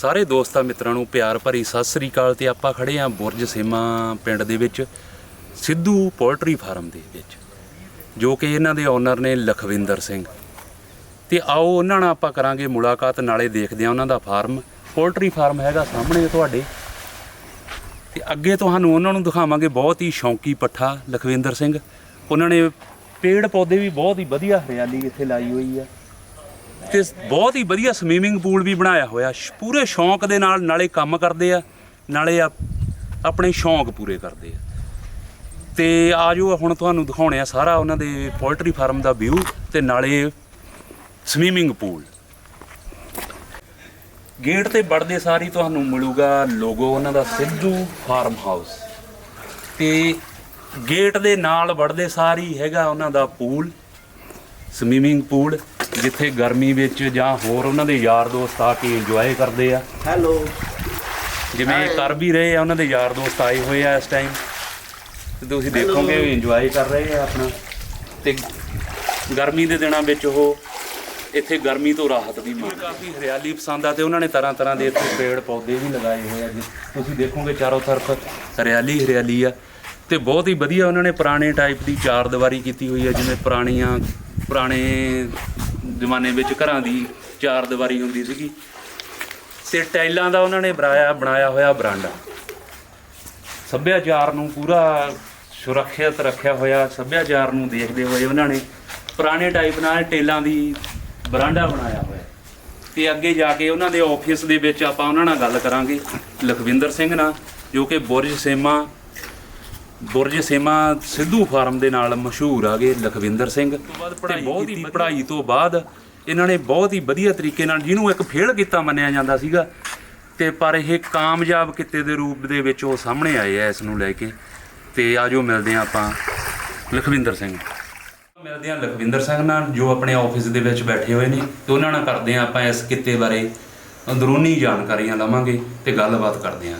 ਸਾਰੇ ਦੋਸਤਾਂ ਮਿੱਤਰਾਂ ਨੂੰ ਪਿਆਰ ਭਰੀ ਸਤਿ ਸ੍ਰੀ ਅਕਾਲ ਤੇ ਆਪਾਂ ਖੜੇ ਆਂ ਬੁਰਜ ਸੇਮਾ ਪਿੰਡ ਦੇ ਵਿੱਚ, ਸਿੱਧੂ ਪੋਲਟਰੀ ਫਾਰਮ ਦੇ ਵਿੱਚ, ਜੋ ਕਿ ਇਹਨਾਂ ਦੇ ਓਨਰ ਨੇ ਲਖਵਿੰਦਰ ਸਿੰਘ। ਤੇ ਆਓ ਉਹਨਾਂ ਨਾਲ ਆਪਾਂ ਕਰਾਂਗੇ ਮੁਲਾਕਾਤ, ਨਾਲੇ ਦੇਖਦੇ ਆਂ ਉਹਨਾਂ ਦਾ ਫਾਰਮ, ਪੋਲਟਰੀ ਫਾਰਮ ਹੈਗਾ ਸਾਹਮਣੇ ਤੁਹਾਡੇ। ਤੇ ਅੱਗੇ ਤੁਹਾਨੂੰ ਉਹਨਾਂ ਨੂੰ ਦਿਖਾਵਾਂਗੇ ਬਹੁਤ ਹੀ ਸ਼ੌਂਕੀ ਪੱਠਾ, ਲਖਵਿੰਦਰ ਸਿੰਘ। ਉਹਨਾਂ ਨੇ ਪੇੜ ਪੌਦੇ ਵੀ ਬਹੁਤ ਹੀ ਵਧੀਆ ਹਰਿਆਲੀ ਇੱਥੇ ਲਾਈ ਹੋਈ ਆ। ਤੇ ਬਹੁਤ ਹੀ ਵਧੀਆ ਸਵੀਮਿੰਗ ਪੂਲ ਵੀ ਬਣਾਇਆ ਹੋਇਆ। ਪੂਰੇ ਸ਼ੌਂਕ ਦੇ ਨਾਲ ਨਾਲੇ ਕੰਮ ਕਰਦੇ ਆ, ਨਾਲੇ ਆਪ- ਆਪਣੇ ਸ਼ੌਂਕ ਪੂਰੇ ਕਰਦੇ ਆ। ਤੇ ਆਜੋ ਹੁਣ ਤੁਹਾਨੂੰ ਦਿਖਾਉਣੇ ਆ ਸਾਰਾ ਉਹਨਾਂ ਦੇ ਪੋਲਟਰੀ ਫਾਰਮ ਦਾ ਵਿਊ ਤੇ ਨਾਲੇ ਸਵੀਮਿੰਗ ਪੂਲ ਗੇਟ ਤੇ ਵੜਦੇ ਸਾਰੀ ਤੁਹਾਨੂੰ ਮਿਲੂਗਾ ਲੋਗੋ ਉਹਨਾਂ ਦਾ ਸਿੱਧੂ ਫਾਰਮ ਹਾਊਸ। ਤੇ ਗੇਟ ਦੇ ਨਾਲ ਵੜਦੇ ਸਾਰੀ ਹੈਗਾ ਉਹਨਾਂ ਦਾ ਪੂਲ ਸਵੀਮਿੰਗ ਪੂਲ ਜਿੱਥੇ ਗਰਮੀ ਵਿੱਚ ਜਾਂ ਹੋਰ ਉਹਨਾਂ ਦੇ ਯਾਰ ਦੋਸਤ ਆ ਕੇ ਇੰਜੋਏ ਕਰਦੇ ਆ। ਹੈਲੋ ਜਿਵੇਂ ਇਹ ਕਰ ਵੀ ਰਹੇ ਆ ਉਹਨਾਂ ਦੇ ਯਾਰ ਦੋਸਤ ਆਏ ਹੋਏ ਆ ਇਸ ਟਾਈਮ ਤੇ ਤੁਸੀਂ ਦੇਖੋਗੇ ਉਹ ਇੰਜੋਏ ਕਰ ਰਹੇ ਆ ਆਪਣਾ। ਤੇ ਗਰਮੀ ਦੇ ਦਿਨਾਂ ਵਿੱਚ ਉਹ ਇੱਥੇ ਗਰਮੀ ਤੋਂ ਰਾਹਤ ਵੀ ਮਾਣਦੇ ਕਾਫੀ ਹਰਿਆਲੀ ਪਸੰਦ ਆ ਤੇ ਉਹਨਾਂ ਨੇ ਤਰ੍ਹਾਂ ਤਰ੍ਹਾਂ ਦੇ ਇੱਥੇ ਪੇੜ ਪੌਦੇ ਵੀ ਲਗਾਏ ਹੋਏ ਆ ਜਿ- ਤੁਸੀਂ ਦੇਖੋਗੇ ਚਾਰੋਂ ਤਰਫ ਹਰਿਆਲੀ ਹਰਿਆਲੀ ਆ। ਤੇ ਬਹੁਤ ਹੀ ਵਧੀਆ ਉਹਨਾਂ ਨੇ ਪੁਰਾਣੇ ਟਾਈਪ ਦੀ ਚਾਰ ਦੀਵਾਰੀ ਕੀਤੀ ਹੋਈ ਆ ਜਿਵੇਂ ਪੁਰਾਣੀਆਂ ਪੁਰਾਣੇ ਜ਼ਮਾਨੇ ਵਿੱਚ ਘਰਾਂ ਦੀ ਚਾਰ ਦੀਵਾਰੀ ਹੁੰਦੀ ਸੀਗੀ ਤੇ ਟਾਈਲਾਂ ਦਾ ਉਹਨਾਂ ਨੇ ਬਣਾਇਆ ਬਣਾਇਆ ਹੋਇਆ ਬਰਾਂਡਾ। ਸੱਭਿਆਚਾਰ ਨੂੰ ਪੂਰਾ ਸੁਰੱਖਿਅਤ ਰੱਖਿਆ ਹੋਇਆ, ਸੱਭਿਆਚਾਰ ਨੂੰ ਦੇਖਦੇ ਹੋਏ ਉਹਨਾਂ ਨੇ ਪੁਰਾਣੇ ਟਾਈਪ ਨਾਲ ਟੇਲਾਂ ਦੀ ਬਰਾਂਡਾ ਬਣਾਇਆ ਹੋਇਆ। ਤੇ ਅੱਗੇ ਜਾ ਕੇ ਉਹਨਾਂ ਦੇ ਆਫਿਸ ਦੇ ਵਿੱਚ ਆਪਾਂ ਉਹਨਾਂ ਨਾਲ ਗੱਲ ਕਰਾਂਗੇ, ਲਖਵਿੰਦਰ ਸਿੰਘ ਨਾਲ, ਜੋ ਕਿ ਬੁਰਜ ਸੇਮਾ ਬੁਰਜ ਸੇਮਾ ਸਿੱਧੂ ਫਾਰਮ ਦੇ ਨਾਲ ਮਸ਼ਹੂਰ ਆਗੇ ਲਖਵਿੰਦਰ ਸਿੰਘ। ਤੇ ਬਹੁਤ ਹੀ ਪੜ੍ਹਾਈ ਤੋਂ ਬਾਅਦ ਇਹਨਾਂ ਨੇ ਬਹੁਤ ਹੀ ਵਧੀਆ ਤਰੀਕੇ ਨਾਲ ਜਿਹਨੂੰ ਇੱਕ ਫੇਲ ਕੀਤਾ ਮੰਨਿਆ ਜਾਂਦਾ ਸੀਗਾ ਤੇ ਪਰ ਇਹ ਕਾਮਯਾਬ ਕਿੱਤੇ ਦੇ ਰੂਪ ਦੇ ਵਿੱਚ ਉਹ ਸਾਹਮਣੇ ਆਏ ਆ ਇਸ ਨੂੰ ਲੈ ਕੇ। ਤੇ ਆਜੋ ਮਿਲਦੇ ਆ ਆਪਾਂ ਲਖਵਿੰਦਰ ਸਿੰਘ ਮਿਲਦੇ ਆ ਲਖਵਿੰਦਰ ਸਿੰਘ ਨਾਲ ਜੋ ਆਪਣੇ ਆਫਿਸ ਦੇ ਵਿੱਚ ਬੈਠੇ ਹੋਏ ਨੇ ਤੇ ਉਹਨਾਂ ਨਾਲ ਕਰਦੇ ਆ ਆਪਾਂ ਇਸ ਕਿੱਤੇ ਬਾਰੇ ਅੰਦਰੂਨੀ ਜਾਣਕਾਰੀਆਂ ਲਵਾਂਗੇ ਤੇ ਗੱਲਬਾਤ ਕਰਦੇ ਆ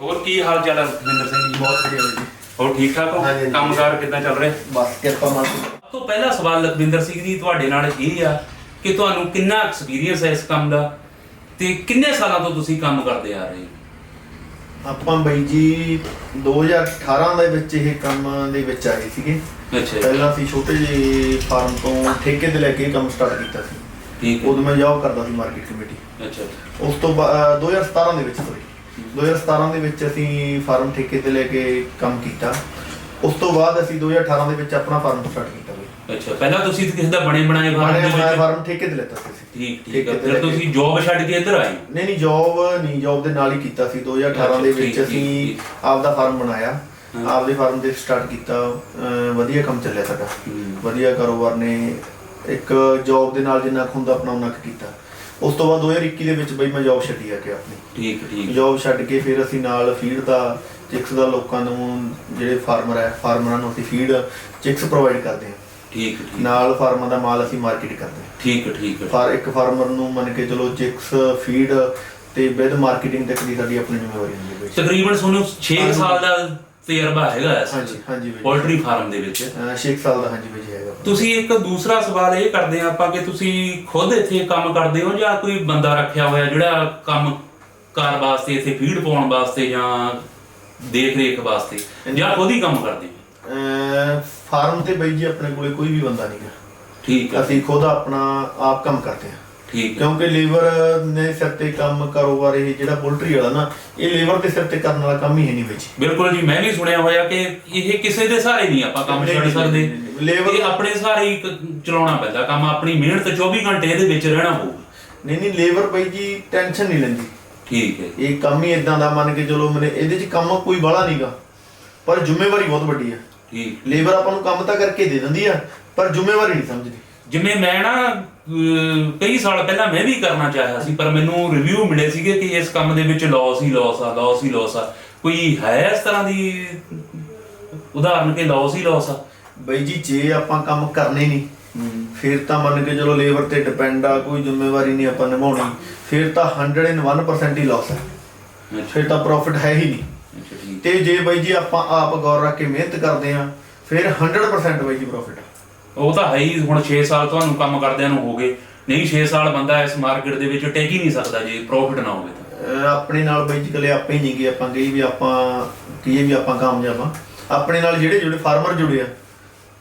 ਹੋਰ ਕੀ ਹਾਲ ਚਾਲ ਹੈ ਲਖਵਿੰਦਰ ਸਿੰਘ ਜੀ? ਬਹੁਤ ਵਧੀਆ ਜੀ। ਹੋਰ ਠੀਕ ਠਾਕ ਹੋ? ਹਾਂਜੀ, ਹਾਂਜੀ। ਕੰਮਕਾਰ ਕਿੱਦਾਂ ਚੱਲ ਰਿਹਾ? ਬਸ ਕਿਰਪਾ ਮਾਲਕ ਸਭ ਤੋਂ ਪਹਿਲਾ ਸਵਾਲ ਲਖਵਿੰਦਰ ਸਿੰਘ ਜੀ ਤੁਹਾਡੇ ਨਾਲ ਇਹ ਆ ਕਿ ਤੁਹਾਨੂੰ ਕਿੰਨਾ ਐਕਸਪੀਰੀਅੰਸ ਹੈ ਇਸ ਕੰਮ ਦਾ ਤੇ ਕਿੰਨੇ ਸਾਲਾਂ ਤੋਂ ਤੁਸੀਂ ਕੰਮ ਕਰਦੇ ਆ ਰਹੇ ਹੋ? ਆਪਾਂ ਬਈ ਜੀ 2018 ਦੇ ਵਿੱਚ ਇਹ ਕੰਮ ਦੇ ਵਿੱਚ ਆਏ ਸੀਗੇ। ਅੱਛਾ ਜੀ, ਪਹਿਲਾਂ ਅਸੀਂ ਛੋਟੇ ਜਿਹੇ ਫਾਰਮ ਤੋਂ ਠੇਕੇ ਤੇ ਲੈ ਕੇ ਕੰਮ ਸਟਾਰਟ ਕੀਤਾ ਸੀ। ਠੀਕ ਹੈ। ਉਦੋਂ ਮੈਂ ਜੌਬ ਕਰਦਾ ਸੀ ਮਾਰਕੀਟ ਕਮੇਟੀ ਅੱਛਾ ਉਸ ਤੋਂ ਬਾਅਦ 2017 ਦੇ ਵਿੱਚ ਸੋਰੀ 2017 ਦੇ ਵਿੱਚ ਅਸੀਂ ਫਾਰਮ ਠੇਕੇ ਤੇ ਲੈ ਕੇ ਕੰਮ ਕੀਤਾ ਉਸ ਤੋਂ ਬਾਅਦ ਅਸੀਂ 2018 ਦੇ ਵਿੱਚ ਆਪਣਾ ਫਾਰਮ ਸਟਾਰਟ ਕੀਤਾ ਬਈ ਅੱਛਾ ਪਹਿਲਾਂ ਤੁਸੀਂ ਕਿਸੇ ਦਾ ਬਣੇ ਬਣਾਏ ਫਾਰਮ ਠੇਕੇ ਤੇ ਲੈਤਾ ਸੀ ਅਸੀਂ। ਠੀਕ ਠੀਕ ਠੇਕੇ ਹੈ ਤੇ ਫਿਰ ਲੈ ਕੇ। ਤੁਸੀਂ ਜੌਬ ਛੱਡ ਕੇ ਇੱਧਰ ਆਏ। ਨਹੀਂ ਨਹੀਂ ਜੌਬ ਨਹੀਂ ਜੌਬ ਦੇ ਨਾਲ ਹੀ ਕੀਤਾ ਸੀ 2018 ਦੇ ਵਿੱਚ ਠੀਕ, ਅਸੀਂ ਠੀਕ। ਆਪਦਾ ਫਾਰਮ ਬਣਾਇਆ। ਆਪਦੇ ਫਾਰਮ ਤੇ ਸਟਾਰਟ ਕੀਤਾ ਅਹ ਵਧੀਆ ਕੰਮ ਚੱਲਿਆ ਸਾਡਾ ਹੂੰ। ਵਧੀਆ ਕਾਰੋਬਾਰ ਨੇ ਇੱਕ ਜੌਬ ਦੇ ਨਾਲ ਜਿੰਨਾ ਕੁ ਹੁੰਦਾ ਆਪਣਾ ਉਹਨਾਂ ਕੁ ਕੀਤਾ ਉਸ ਤੋਂ ਬਾਅਦ 2021 ਦੇ ਵਿੱਚ ਬਈ ਮੈਂ ਜੌਬ ਛੱਡੀ ਆ ਕੇ ਆਪਣੀ। ਠੀਕ ਠੀਕ। ਜੌਬ ਛੱਡ ਕੇ ਫਿਰ ਅਸੀਂ ਨਾਲ ਫੀਡ ਦਾ ਚਿਕਸ ਦਾ ਲੋਕਾਂ ਨੂੰ ਜਿਹੜੇ ਫਾਰਮਰ ਹੈ ਫਾਰਮਰਾਂ ਨੂੰ ਅਸੀਂ ਫੀਡ ਚਿਕਸ ਪ੍ਰੋਵਾਈਡ ਕਰਦੇ ਹਾਂ ਠੀਕ ਠੀਕ। ਨਾਲ ਫਾਰਮਾਂ ਦਾ ਮਾਲ ਅਸੀਂ ਮਾਰਕੀਟ ਕਰਦੇ ਹਾਂ ਠੀਕ ਠੀਕ। ਫਾਰ ਇੱਕ ਫਾਰਮਰ ਨੂੰ ਮੰਨ ਕੇ ਚਲੋ ਚਿਕਸ ਫੀਡ ਤੇ ਵਿਦ ਮਾਰਕੀਟਿੰਗ ਤੱਕ ਦੀ ਸਾਡੀ ਆਪਣੀ ਜ਼ਿੰਮੇਵਾਰੀ ਹੁੰਦੀ ਹੈ। ਤਕਰੀਬਨ ਤੁਹਾਨੂੰ 6 ਹਾਂਜੀ। ਸਾਲ ਦਾ ਤਜਰਬਾ ਹੈਗਾ ਇਸ ਹਾਂਜੀ ਹਾਂਜੀ ਬਈ ਪੋਲਟਰੀ ਫਾਰਮ ਦੇ ਵਿੱਚ। ਅਹ ਸਾਲ ਦਾ ਹਾਂਜੀ ਬਈ ਜੀ ਹੈਗਾ। ਤੁਸੀਂ ਇੱਕ ਦੂਸਰਾ ਸਵਾਲ ਇਹ ਕਰਦੇ ਆ ਆਪਾਂ ਕਿ ਤੁਸੀਂ ਖੁਦ ਇੱਥੇ ਕੰਮ ਕਰਦੇ ਹੋ ਜਾਂ ਕੋਈ ਬੰਦਾ ਰੱਖਿਆ ਹੋਇਆ ਜਿਹੜਾ ਕੰਮ ਕਾਰ ਵਾਸਤੇ ਇੱਥੇ ਫੀਡ ਪਾਉਣ ਵਾਸਤੇ ਜਾਂ ਦੇਖ ਰੇਖ ਵਾਸਤੇ ਜਾਂ ਖੁਦ ਹੀ ਕੰਮ ਕਰਦੇ ਹੋ? ਅਹ ਫਾਰਮ ਤੇ ਬਈ ਜੀ ਆਪਣੇ ਕੋਲੇ ਕੋਈ ਵੀ ਬੰਦਾ ਨਹੀਂਗਾ ਠੀਕ ਹੈ। ਅਸੀਂ ਖੁਦ ਆਪਣਾ ਆਪ ਕੰਮ ਕਰਦੇ ਹਾਂ। ਠੀਕ ਹੈ। ਕਿਉਂਕਿ ਲੇਬਰ ਨੇ ਸਿਰ ਤੇ ਕੰਮ ਕਾਰੋਬਾਰ ਇਹ ਜਿਹੜਾ ਪੋਲਟਰੀ ਵਾਲਾ ਨਾ ਇਹ ਲੇਬਰ ਦੇ ਸਿਰ ਤੇ ਕਰਨ ਵਾਲਾ ਕੰਮ ਹੀ ਹੈ ਨਹੀਂ ਜੀ ਬਿਲਕੁਲ ਜੀ ਮੈਂ ਵੀ ਸੁਣਿਆ ਹੋਇਆ ਕਿ ਇਹ ਕਿਸੇ ਦੇ ਸਹਾਰੇ ਨਹੀਂ ਆਪਾਂ ਕੰਮ ਛੱਡ ਸਕਦੇ। Labor- ਇਹ ਆਪਣੇ ਸਹਾਰੇ ਹੀ ਕ- ਚਲਾਉਣਾ ਪੈਂਦਾ ਕੰਮ ਆਪਣੀ ਮਿਹਨਤ 24 ਘੰਟੇ ਇਹਦੇ ਵਿੱਚ ਰਹਿਣਾ ਪਊ। ਨਹੀਂ ਨਹੀਂ ਲੇਬਰ ਬਈ ਜੀ ਟੈਨਸ਼ਨ ਨਹੀਂ ਲੈਂਦੀ। ਠੀਕ ਹੈ। ਇਹ ਕੰਮ ਹੀ ਇਦਾਂ ਦਾ ਮੰਨ ਕੇ ਚਲੋ ਮੈਨੇ ਇਹਦੇ 'ਚ ਕੰਮ ਕੋਈ ਬਾਹਲਾ ਨਹੀਂਗਾ ਪਰ ਜ਼ਿੰਮੇਵਾਰੀ ਬਹੁਤ ਵੱਡੀ ਹੈ ਠੀਕ। ਲੇਬਰ ਆਪਾਂ ਨੂੰ ਕੰਮ ਤਾਂ ਕਰਕੇ ਦੇ ਦਿੰਦੀ ਆ ਪਰ ਜ਼ਿੰਮੇਵਾਰੀ ਨਹੀਂ ਸਮਝਦੀ। ਜਿਵੇਂ ਮੈਂ ਨਾ ਕਈ ਸਾਲ ਪਹਿਲਾਂ ਮੈਂ ਵੀ ਕਰਨਾ ਚਾਹਿਆ ਸੀ ਪਰ ਮੈਨੂੰ ਰਿਵਿਊ ਮਿਲੇ ਸੀਗੇ ਕਿ ਇਸ ਕੰਮ ਦੇ ਵਿੱਚ ਲਾਸ ਹੀ ਲਾਸ ਆ ਲਾਸ ਹੀ ਲਾਸ ਆ। ਕੋਈ ਹੈ ਇਸ ਤਰ੍ਹਾਂ ਦੀ ਉਦਾਹਰਨ ਕਿ ਲਾਸ ਹੀ ਲਾਸ ਆ? ਬਈ ਜੀ ਜੇ ਆਪਾਂ ਕੰਮ ਕਰਨੇ ਨਹੀਂ ਫਿਰ ਤਾਂ ਮੰਨ ਕੇ ਚਲੋ ਲੇਬਰ ਤੇ ਡਿਪੈਂਡ ਆ ਕੋਈ ਜ਼ਿੰਮੇਵਾਰੀ ਨਹੀਂ ਆਪਾਂ ਨਿਭਾਉਣੀ ਫਿਰ ਤਾਂ 101% ਹੀ ਲਾਸ ਹੈ ਅੱਛਾ। ਫਿਰ ਤਾਂ ਪ੍ਰੋਫਿਟ ਹੈ ਹੀ ਨਹੀਂ। ਤੇ ਜੇ ਬਈ ਜੀ ਆਪਾਂ ਆਪ ਗੌਰ ਰੱਖ ਕੇ ਮਿਹਨਤ ਕਰਦੇ ਆ ਫਿਰ 100% ਬਈ ਜੀ ਪ੍ਰੋਫਿਟ ਆ। ਉਹ ਤਾਂ ਹੈ ਹੀ ਹੁਣ 6 ਸਾਲ ਤੁਹਾਨੂੰ ਕੰਮ ਕਰਦਿਆਂ ਨੂੰ ਹੋ ਗਏ। ਨਹੀਂ 6 ਸਾਲ ਬੰਦਾ ਇਸ ਮਾਰਕੀਟ ਦੇ ਵਿੱਚ ਟਿਕ ਹੀ ਨਹੀਂ ਸਕਦਾ ਜੇ ਪ੍ਰੋਫਿਟ ਨਾ ਹੋਵੇ ਤਾਂ। ਅਹ ਆਪਣੇ ਨਾਲ ਬਈ ਜੀ ਇਕੱਲੇ ਆਪੇ ਹੀ ਨਹੀਂ ਗਏ ਆਪਾਂ ਕਹੀ ਵੀ ਆਪਾਂ ਕਹੀਏ ਵੀ ਆਪਾਂ ਕਾਮਯਾਬ ਆ ਆਪਣੇ ਨਾਲ ਜਿਹੜੇ ਜੁੜੇ ਫਾਰਮਰ ਜੁੜੇ ਆ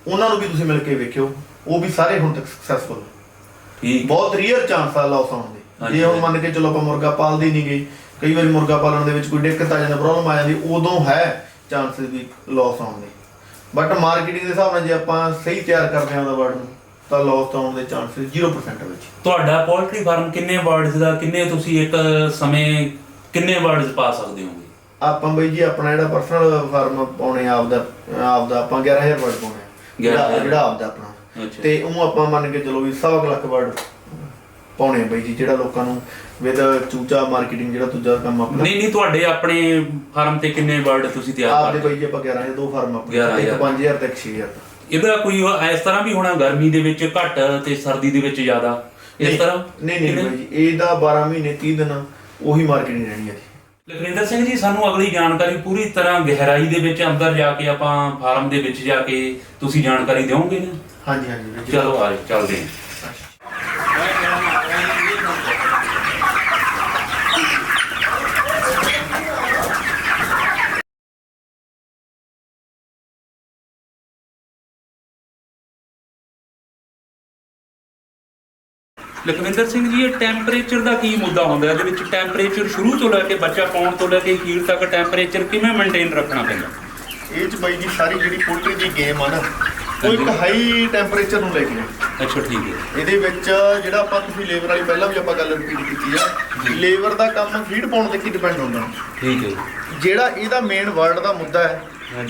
ਉਹਨਾਂ ਨੂੰ ਵੀ ਤੁਸੀਂ ਮਿਲ ਕੇ ਵੇਖਿਓ ਉਹ ਵੀ ਸਾਰੇ ਹੁਣ ਤੱਕ ਸਕਸੈਸਫੁਲ ਠੀਕ। ਬਹੁਤ ਰੀਅਰ ਚਾਂਸ ਆ ਲਾਸ ਆਉਣ ਦੇ। ਜੇ ਹੁਣ ਮੰਨ ਕੇ ਚਲੋ ਆਪਾਂ ਮੁਰਗਾ ਪਾਲਦੇ ਨਹੀਂ ਗਏ ਕਈ ਵਾਰੀ ਮੁਰਗਾ ਪਾਲਣ ਦੇ ਵਿੱਚ ਕੋਈ ਦਿੱਕਤ ਆ ਜਾਂਦਾ ਪ੍ਰੋਬਲਮ ਆ ਜਾਂਦੀ ਉਦੋਂ ਹੈ ਚਾਂਸ ਵੀ ਲਾਸ ਆਉਣ ਦੇ। ਬਟ ਮਾਰਕੀਟਿੰਗ ਦੇ ਹਿਸਾਬ ਨਾਲ ਜੇ ਆਪਾਂ ਸਹੀ ਤਿਆਰ ਕਰਦੇ ਹਾਂ ਉਹਦਾ ਵਰਡ ਨੂੰ ਤਾਂ ਲਾਸ ਆਉਣ ਦੇ ਚਾਂਸਸ 0% ਵਿੱਚ। ਤੁਹਾਡਾ ਪੋਲਟਰੀ ਫਾਰਮ ਕਿੰਨੇ ਵਰਡਸ ਦਾ ਕਿੰਨੇ ਤੁਸੀਂ ਇੱਕ ਸਮੇਂ ਕਿੰਨੇ ਵਰਡਸ ਪਾ ਸਕਦੇ ਹੋਗੇ? ਆਪਾਂ ਬਈ ਜੀ ਆਪਣਾ ਜਿਹੜਾ ਪਰਸਨਲ ਫਾਰਮ ਪਾਉਣੇ ਆ ਆਪਦਾ ਆਪਦਾ ਆਪਾਂ 11000 ਵਰਡ ਪਾਉਣੇ ਆ ਜਿਹੜਾ 11,000 ਜਿਹੜਾ ਆਪਦਾ ਆਪਣਾ। ਤੇ ਉਹ ਆਪਾਂ ਮੰਨ ਕੇ ਚਲੋ ਵੀ ਸਵਾ ਕੁ ਲੱਖ ਵਰਡ ਪਾਉਣੇ ਆ ਬਈ ਜੀ ਜਿਹੜਾ ਲੋਕਾਂ ਨੂੰ ਵਿਦ ਚੂਚਾ ਮਾਰਕੀਟਿੰਗ ਜਿਹੜਾ ਦੂਜਾ ਕੰਮ ਆਪਣਾ। ਨਹੀਂ ਨਹੀਂ ਤੁਹਾਡੇ ਆਪਣੇ ਫਾਰਮ ਤੇ ਕਿੰਨੇ ਵਰਡ ਤੁਸੀਂ ਤਿਆਰ ਆਪਦੇ ਕਰਦੇ? ਬਈ ਜੀ ਆਪਾਂ 11 ਦੋ ਫਾਰਮ ਆਪਣੇ। 11,000 ਇੱਕ 5000 ਤੇ ਇੱਕ 6000 ਦਾ ਇਹਦਾ ਕੋਈ ਇਸ ਤਰ੍ਹਾਂ ਵੀ ਹੋਣਾ ਗਰਮੀ ਦੇ ਵਿੱਚ ਘੱਟ ਤੇ ਸਰਦੀ ਦੇ ਵਿੱਚ ਜ਼ਿਆਦਾ? ਇਸ ਤਰ੍ਹਾਂ? ਨਹੀਂ ਨਹੀਂ ਬਈ ਜੀ ਇਹਦਾ 12 ਮਹੀਨੇ 30 ਦਿਨ ਉਹੀ ਮਾਰਕੀਟਿੰਗ ਰਹਿਣੀ ਹੈ ਜੀ। ਲਖਵਿੰਦਰ ਸਿੰਘ ਜੀ ਸਾਨੂੰ ਅਗਲੀ ਜਾਣਕਾਰੀ ਪੂਰੀ ਤਰ੍ਹਾਂ ਗਹਿਰਾਈ ਦੇ ਵਿੱਚ ਅੰਦਰ ਜਾ ਕੇ ਆਪਾਂ ਫਾਰਮ ਦੇ ਵਿੱਚ ਜਾ ਕੇ ਤੁਸੀਂ ਜਾਣਕਾਰੀ ਦਿਓਗੇ? ਨਾ ਹਾਂਜੀ ਹਾਂਜੀ ਜੀ। ਚਲੋ ਆ ਚੱਲਦੇ ਹਾਂ। ਲਖਵਿੰਦਰ ਸਿੰਘ ਜੀ ਇਹ ਟੈਂਪਰੇਚਰ ਦਾ ਕੀ ਮੁੱਦਾ ਹੁੰਦਾ? ਇਹਦੇ ਵਿੱਚ ਟੈਂਪਰੇਚਰ ਸ਼ੁਰੂ ਤੋਂ ਲੈ ਕੇ ਬੱਚਾ ਪਾਉਣ ਤੋਂ ਲੈ ਕੇ ਅਖੀਰ ਤੱਕ ਟੈਂਪਰੇਚਰ ਕਿਵੇਂ ਮੇਨਟੇਨ ਰੱਖਣਾ ਪੈਂਦਾ? ਇਹ ਚ ਬਾਈ ਜੀ ਸਾਰੀ ਜਿਹੜੀ ਪੋਲਟਰੀ ਦੀ ਗੇਮ ਆ ਨਾ ਉਹ ਇੱਕ ਹਾਈ ਟੈਂਪਰੇਚਰ ਨੂੰ ਲੈ ਕੇ। ਅੱਛਾ ਠੀਕ ਹੈ। ਇਹਦੇ ਵਿੱਚ ਜਿਹੜਾ ਆਪਾਂ ਤੁਸੀਂ ਲੇਬਰ ਵਾਲੀ ਪਹਿਲਾਂ ਵੀ ਆਪਾਂ ਗੱਲ ਰਿਪੀਟ ਕੀਤੀ ਆ ਲੇਬਰ ਦਾ ਕੰਮ ਫੀਡ ਪਾਉਣ ਤੇ ਕੀ ਡਿਪੈਂਡ ਹੁੰਦਾ? ਠੀਕ ਹੈ। ਜਿਹੜਾ ਇਹਦਾ ਮੇਨ ਵਰਲਡ ਦਾ ਮੁੱਦਾ ਹੈ।